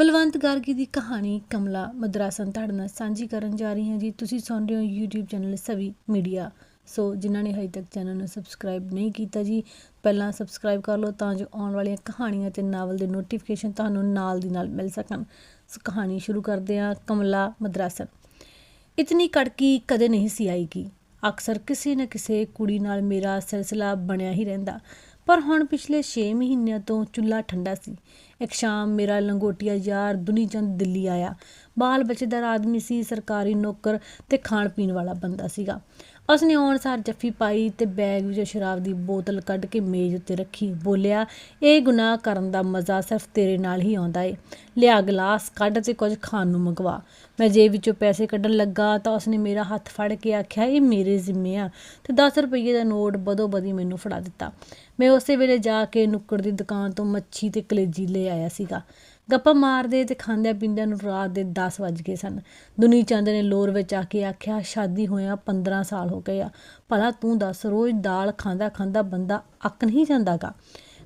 ਬਲਵੰਤ ਗਾਰਗੀ ਦੀ ਕਹਾਣੀ ਕਮਲਾ ਮਦਰਾਸਨ ਤੁਹਾਡੇ ਨਾਲ ਸਾਂਝੀ ਕਰਨ ਜਾ ਰਹੀ ਹਾਂ ਜੀ। ਤੁਸੀਂ ਸੁਣ ਰਹੇ ਹੋ YouTube channel Savi media. So ਜਿਨ੍ਹਾਂ ਨੇ ਹਜੇ ਤੱਕ ਚੈਨਲ ਨੂੰ ਸਬਸਕ੍ਰਾਈਬ ਨਹੀਂ ਕੀਤਾ ਜੀ, ਪਹਿਲਾਂ ਸਬਸਕ੍ਰਾਈਬ ਕਰ ਲਓ ਤਾਂ ਜੋ ਆਉਣ ਵਾਲੀਆਂ ਕਹਾਣੀਆਂ ਤੇ ਨਾਵਲ ਦੇ ਨੋਟੀਫਿਕੇਸ਼ਨ ਤੁਹਾਨੂੰ ਨਾਲ ਦੀ ਨਾਲ ਮਿਲ ਸਕਣ। ਸੋ ਕਹਾਣੀ ਸ਼ੁਰੂ ਕਰਦੇ ਹਾਂ ਕਮਲਾ ਮਦਰਾਸਨ। ਇਤਨੀ ਕੜਕੀ ਕਦੇ ਨਹੀਂ ਸੀ ਆਈਗੀ ਅਕਸਰ ਕਿਸੇ ਨਾ ਕਿਸੇ ਕੁੜੀ ਨਾਲ ਮੇਰਾ ਸਿਲਸਿਲਾ ਬਣਿਆ ਹੀ ਰਹਿੰਦਾ। ਪਰ ਹੁਣ ਪਿਛਲੇ 6 ਮਹੀਨਿਆਂ ਤੋਂ ਚੁੱਲ੍ਹਾ ਠੰਡਾ ਸੀ। ਇੱਕ ਸ਼ਾਮ ਮੇਰਾ ਲੰਗੋਟੀਆ ਯਾਰ ਦੁਨੀਚੰਦ ਦਿੱਲੀ ਆਇਆ। ਬਾਲ ਬੱਚੇਦਾਰ ਆਦਮੀ ਸੀ, ਸਰਕਾਰੀ ਨੌਕਰ ਤੇ ਖਾਣ ਪੀਣ ਵਾਲਾ ਬੰਦਾ ਸੀਗਾ। ਉਸਨੇ ਆਉਣ ਸਾਰ ਜੱਫੀ ਪਾਈ ਤੇ ਬੈਗ ਵਿੱਚੋਂ ਸ਼ਰਾਬ ਦੀ ਬੋਤਲ ਕੱਢ ਕੇ ਮੇਜ਼ ਉੱਤੇ ਰੱਖੀ, ਬੋਲਿਆ, ਇਹ ਗੁਨਾਹ ਕਰਨ ਦਾ ਮਜ਼ਾ ਸਿਰਫ ਤੇਰੇ ਨਾਲ ਹੀ ਆਉਂਦਾ ਏ। ਲਿਆ ਗਲਾਸ ਕੱਢ ਤੇ ਕੁਝ ਖਾਣ ਨੂੰ ਮੰਗਵਾ। ਮੈਂ ਜੇਬ ਵਿੱਚੋਂ ਪੈਸੇ ਕੱਢਣ ਲੱਗਾ ਤਾਂ ਉਸਨੇ ਮੇਰਾ ਹੱਥ ਫੜ ਕੇ ਆਖਿਆ, ਇਹ ਮੇਰੇ ਜ਼ਿੰਮੇ ਆ। ਤੇ 10 ਰੁਪਏ ਦਾ ਨੋਟ ਬਦੋ ਬਦੀ ਮੈਨੂੰ ਫੜਾ ਦਿੱਤਾ। ਮੈਂ ਉਸੇ ਵੇਲੇ ਜਾ ਕੇ ਨੁੱਕੜ ਦੀ ਦੁਕਾਨ ਤੋਂ ਮੱਛੀ ਤੇ ਕਲੇਜੀ ਲੈ ਆਇਆ ਸੀਗਾ। ਗੱਪਾਂ ਮਾਰਦੇ ਤੇ ਖਾਂਦਿਆਂ ਪੀਂਦਿਆਂ ਨੂੰ ਰਾਤ ਦੇ 10 ਵੱਜ ਗਏ ਸਨ। ਦੁਨੀ ਚੰਦ ਨੇ ਲੋਰ ਵਿੱਚ ਆ ਕੇ ਆਖਿਆ, ਸ਼ਾਦੀ ਹੋਇਆ 15 ਸਾਲ ਹੋ ਗਏ ਆ। ਭਲਾ ਤੂੰ ਦੱਸ, ਰੋਜ਼ ਦਾਲ ਖਾਂਦਾ ਖਾਂਦਾ ਬੰਦਾ ਅੱਕ ਨਹੀਂ ਜਾਂਦਾਗਾ?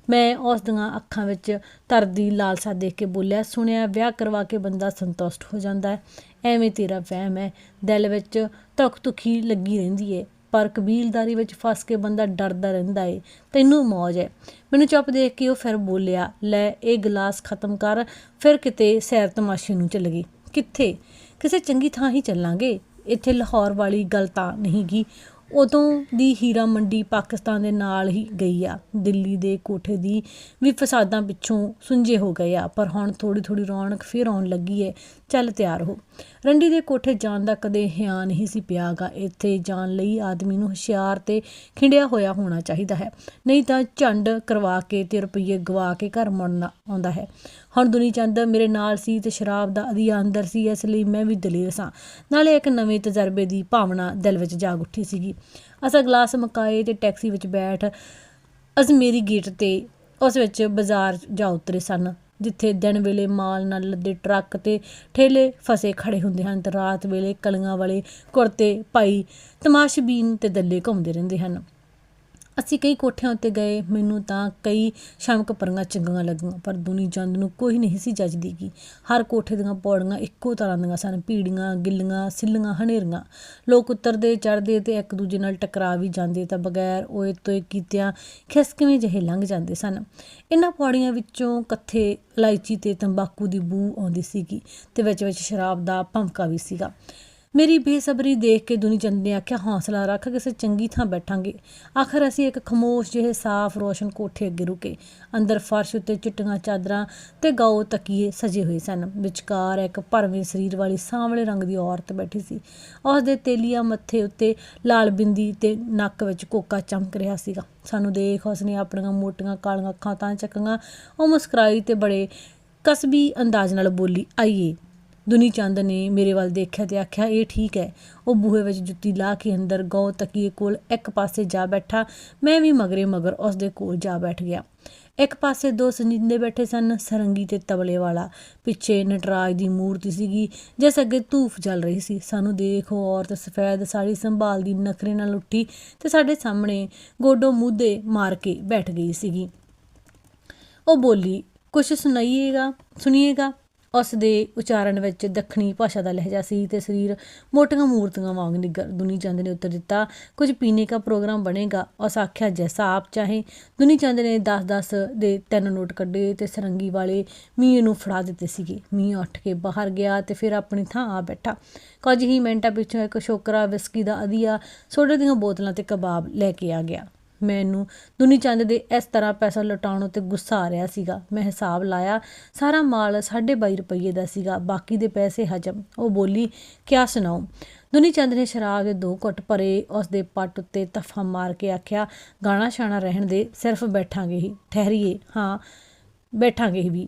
ਮੈਂ ਉਸ ਦੀਆਂ ਅੱਖਾਂ ਵਿੱਚ ਤਰਦੀ ਲਾਲਸਾ ਦੇਖ ਕੇ ਬੋਲਿਆ, ਸੁਣਿਆ, ਵਿਆਹ ਕਰਵਾ ਕੇ ਬੰਦਾ ਸੰਤੁਸ਼ਟ ਹੋ ਜਾਂਦਾ ਹੈ। ਐਵੇਂ ਤੇਰਾ ਵਹਿਮ ਹੈ। ਦਿਲ ਵਿੱਚ ਧੁੱਖ ਧੁਖੀ ਲੱਗੀ ਰਹਿੰਦੀ ਏ। ਪਰ ਕਬੀਲਦਾਰੀ ਵਿੱਚ ਫਸ ਕੇ ਬੰਦਾ ਡਰਦਾ ਰਹਿੰਦਾ ਏ, ਤੈਨੂੰ ਮੌਜ ਹੈ। ਮੈਨੂੰ ਚੁੱਪ ਦੇਖ ਕੇ ਉਹ ਫਿਰ ਬੋਲਿਆ, ਲੈ, ਇਹ ਗਲਾਸ ਖਤਮ ਕਰ, ਫਿਰ ਕਿਤੇ ਸੈਰ ਤਮਾਸ਼ੇ ਨੂੰ ਚੱਲ ਗਈ ਕਿੱਥੇ? ਕਿਸੇ ਚੰਗੀ ਥਾਂ ਹੀ ਚੱਲਾਂਗੇ? ਇੱਥੇ ਲਾਹੌਰ ਵਾਲੀ ਗੱਲ ਤਾਂ ਨਹੀਂ ਗੀ ਉਦੋਂ ਦੀ ਹੀਰਾ ਮੰਡੀ ਪਾਕਿਸਤਾਨ ਦੇ ਨਾਲ ਹੀ ਗਈ ਆ। ਦਿੱਲੀ ਦੇ ਕੋਠੇ ਦੀ ਵੀ ਫਸਾਦਾਂ ਪਿੱਛੋਂ ਸੁੰਝੇ ਹੋ ਗਏ ਆ, ਪਰ ਹੁਣ ਥੋੜੀ ਥੋੜੀ ਰੌਣਕ ਫਿਰ ਆਉਣ ਲੱਗੀ ਏ। ਚੱਲ ਤਿਆਰ ਹੋ। ਰੰਡੀ ਦੇ ਕੋਠੇ ਜਾਣ ਦਾ ਕਦੇ ਹਿਆ ਨਹੀਂ ਸੀ ਪਿਆਗਾ ਇੱਥੇ ਜਾਣ ਲਈ ਆਦਮੀ ਨੂੰ ਹੁਸ਼ਿਆਰ ਤੇ ਖਿੰਡਿਆ ਹੋਇਆ ਹੋਣਾ ਚਾਹੀਦਾ ਹੈ। ਨਹੀਂ ਤਾਂ ਝੰਡ ਕਰਵਾ ਕੇ ਤੇ ਰੁਪਈਏ ਗਵਾ ਕੇ ਘਰ ਮੁੜਨਾ ਆਉਂਦਾ ਹੈ। ਹੁਣ ਦੁਨੀ ਚੰਦ ਮੇਰੇ ਨਾਲ ਸੀ ਤੇ ਸ਼ਰਾਬ ਦਾ ਅਧੀਆ ਅੰਦਰ ਸੀ, ਇਸ ਲਈ ਮੈਂ ਵੀ ਦਲੇਰ ਸਾਂ। ਨਾਲੇ ਇੱਕ ਨਵੇਂ ਤਜਰਬੇ ਦੀ ਭਾਵਨਾ ਦਿਲ ਵਿੱਚ ਜਾਗ ਉੱਠੀ ਸੀਗੀ। ਅਸਾਂ ਗਲਾਸ ਮਕਾਏ ਤੇ ਟੈਕਸੀ ਵਿੱਚ ਬੈਠ ਅਜ਼ਮੇਰੀ ਗੇਟ ਤੇ ਉਸ ਵਿੱਚ ਬਾਜ਼ਾਰ ਜਾ ਉਤਰੇ ਸਨ। ਜਿੱਥੇ ਦਿਨ ਵੇਲੇ ਮਾਲ ਨਾਲ ਲੱਦੇ ਟਰੱਕ ਤੇ ਠੇਲੇ ਫਸੇ ਖੜੇ ਹੁੰਦੇ ਹਨ ਤੇ ਰਾਤ ਵੇਲੇ ਕਲੀਆਂ ਵਾਲੇ ਕੁਰਤੇ ਪਾਈ ਤਮਾਸ਼ਬੀਨ ਤੇ ਦੱਲੇ ਘੁੰਮਦੇ ਰਹਿੰਦੇ ਹਨ। ਅਸੀਂ ਕਈ ਕੋਠਿਆਂ ਉੱਤੇ ਗਏ, ਮੈਨੂੰ ਤਾਂ ਕਈ ਸ਼ਮਕ ਪਰੀਆਂ ਚੰਗੀਆਂ ਲੱਗੀਆਂ, ਪਰ ਦੁਨੀ ਚੰਦ ਨੂੰ ਕੋਈ ਨਹੀਂ ਸੀ ਜੱਜਦੀ ਕੀ ਹਰ ਕੋਠੇ ਦੀਆਂ ਪੌੜੀਆਂ ਇੱਕੋ ਤਰ੍ਹਾਂ ਦੀਆਂ ਸਨ, ਪੀੜੀਆਂ, ਗਿੱਲੀਆਂ, ਸਿੱਲੀਆਂ, ਹਨੇਰੀਆਂ। ਲੋਕ ਉਤਰਦੇ, ਚੜ੍ਹਦੇ ਤੇ ਇੱਕ ਦੂਜੇ ਨਾਲ ਟਕਰਾ ਵੀ ਜਾਂਦੇ, ਤਾਂ ਬਗੈਰ ਓਏ ਤੋਏ ਕੀਤਿਆਂ ਖਿਸਕਵੇਂ ਜਿਹੇ ਲੰਘ ਜਾਂਦੇ ਸਨ। ਇਹਨਾਂ ਪੌੜੀਆਂ ਵਿੱਚੋਂ ਕੱਥੇ ਇਲਾਇਚੀ ਤੇ ਤੰਬਾਕੂ ਦੀ ਬੂ ਆਉਂਦੀ ਸੀਗੀ ਤੇ ਵਿੱਚ ਵਿੱਚ ਸ਼ਰਾਬ ਦਾ ਭੰਕਾ ਵੀ ਸੀਗਾ। ਮੇਰੀ ਬੇਸਬਰੀ ਦੇਖ ਕੇ ਦੁਨੀ ਚੰਦ ਨੇ ਆਖਿਆ, ਹੌਸਲਾ ਰੱਖ ਕਿਸੇ ਚੰਗੀ ਥਾਂ ਬੈਠਾਂਗੇ। ਆਖਰ ਅਸੀਂ ਇੱਕ ਖਮੋਸ਼ ਜਿਹੇ ਸਾਫ਼ ਰੋਸ਼ਨ ਕੋਠੇ ਅੱਗੇ ਰੁਕੇ। ਅੰਦਰ ਫਰਸ਼ ਉੱਤੇ ਚਿੱਟੀਆਂ ਚਾਦਰਾਂ ਤੇ ਗਾਉ ਤਕੀਏ ਸਜੇ ਹੋਏ ਸਨ। ਵਿਚਕਾਰ ਇੱਕ ਭਰਵੇਂ ਸਰੀਰ ਵਾਲੀ ਸਾਂਵਲੇ ਰੰਗ ਦੀ ਔਰਤ ਬੈਠੀ ਸੀ। ਉਸ ਦੇ ਤੇਲੀਆ ਮੱਥੇ ਉੱਤੇ ਲਾਲ ਬਿੰਦੀ ਤੇ ਨੱਕ ਵਿੱਚ ਕੋਕਾ ਚਮਕ ਰਿਹਾ ਸੀਗਾ। ਸਾਨੂੰ ਦੇਖ, ਉਸਨੇ ਆਪਣੀਆਂ ਮੋਟੀਆਂ ਕਾਲੀਆਂ ਅੱਖਾਂ ਤਾਂ ਚੱਕੀਆਂ। ਉਹ ਮੁਸਕਰਾਈ ਤੇ ਬੜੇ ਕਸਬੀ ਅੰਦਾਜ਼ ਨਾਲ ਬੋਲੀ, ਆਈਏ। ਦੁਨੀ ਚੰਦ ਨੇ ਮੇਰੇ ਵੱਲ ਦੇਖਿਆ ਤੇ ਆਖਿਆ, ਇਹ ਠੀਕ ਹੈ। ਉਹ ਬੂਹੇ ਵਿੱਚ ਜੁੱਤੀ ਲਾ ਕੇ ਅੰਦਰ ਗੌ ਤਕੀਏ ਕੋਲ ਇੱਕ ਪਾਸੇ ਜਾ ਬੈਠਾ। ਮੈਂ ਵੀ ਮਗਰੇ ਮਗਰ ਉਸ ਦੇ ਕੋਲ ਜਾ ਬੈਠ ਗਿਆ। ਇੱਕ ਪਾਸੇ ਦੋ ਸੰਜਿੰਦੇ ਬੈਠੇ ਸਨ, ਸਰੰਗੀ ਤੇ ਤਬਲੇ ਵਾਲਾ। ਪਿੱਛੇ ਨਟਰਾਜ ਦੀ ਮੂਰਤੀ ਸੀਗੀ, ਜਿਸ ਅੱਗੇ ਧੂਫ ਜਲ ਰਹੀ ਸੀ। ਸਾਨੂੰ ਦੇਖ ਉਹ ਔਰਤ ਸਫੈਦ ਸਾੜੀ ਸੰਭਾਲਦੀ ਨਖਰੇ ਨਾਲ ਉੱਠੀ ਤੇ ਸਾਡੇ ਸਾਹਮਣੇ ਗੋਡੋ ਮੂਧੇ ਮਾਰ ਕੇ ਬੈਠ ਗਈ ਸੀਗੀ। ਉਹ ਬੋਲੀ, ਕੁਛ ਸੁਣਾਈਏਗਾ? ਸੁਣੀਏਗਾ? ਉਸ ਦੇ ਉਚਾਰਨ ਵਿੱਚ ਦੱਖਣੀ ਭਾਸ਼ਾ ਦਾ ਲਹਿਜਾ ਸੀ ਤੇ ਸਰੀਰ ਮੋਟੀਆਂ ਮੂਰਤੀਆਂ ਵਾਂਗ ਨਿੱਗਰ ਦੁਨੀ ਚੰਦ ਨੇ ਉੱਤਰ ਦਿੱਤਾ, ਕੁਝ ਪੀਣੇ ਦਾ ਪ੍ਰੋਗਰਾਮ ਬਣੇਗਾ। ਉਸ ਆਖਿਆ, ਜੈਸਾ ਆਪ ਚਾਹੇ। ਦੁਨੀ ਚੰਦ ਨੇ 10-10 ਦੇ ਤਿੰਨ ਨੋਟ ਕੱਢੇ ਤੇ ਸਰੰਗੀ ਵਾਲੇ ਮੀਂਹ ਨੂੰ ਫੜਾ ਦਿੱਤੇ ਸੀਗੇ। ਮੀਂਹ ਉੱਠ ਕੇ ਬਾਹਰ ਗਿਆ ਤੇ ਫਿਰ ਆਪਣੀ ਥਾਂ ਆ ਬੈਠਾ। ਕੁਝ ਹੀ ਮਿੰਟਾਂ ਪਿੱਛੋਂ ਇੱਕ ਸ਼ੋਕਰਾ ਵਿਸਕੀ ਦਾ ਅਧੀਆ ਸੋਡੇ ਦੀਆਂ ਬੋਤਲਾਂ ਤੇ ਕਬਾਬ ਲੈ ਕੇ ਆ ਗਿਆ। ਮੈਨੂੰ। ਦੁਨੀ ਚੰਦ ਦੇ ਇਸ ਤਰ੍ਹਾਂ ਪੈਸਾ ਲੁਟਾਉਣ ਉੱਤੇ ਗੁੱਸਾ ਆ ਰਿਹਾ ਸੀਗਾ। ਮੈਂ ਹਿਸਾਬ ਲਾਇਆ, ਸਾਰਾ ਮਾਲ 22.5 ਰੁਪਏ ਦਾ ਸੀਗਾ, ਬਾਕੀ ਦੇ ਪੈਸੇ ਹਜਮ। ਉਹ ਬੋਲੀ, ਕਿਆ ਸੁਣਾਉ ਦੁਨੀ ਚੰਦ ਨੇ ਸ਼ਰਾਬ ਦੇ ਦੋ ਘੁੱਟ ਭਰੇ, ਉਸ ਦੇ ਪੱਟ ਉੱਤੇ ਤਫਾ ਮਾਰ ਕੇ ਆਖਿਆ, ਗਾਣਾ ਛਾਣਾ ਰਹਿਣ ਦੇ, ਸਿਰਫ ਬੈਠਾਂਗੇ ਹੀ। ਠਹਿਰੀਏ, ਹਾਂ, ਬੈਠਾਂਗੇ ਹੀ ਵੀ।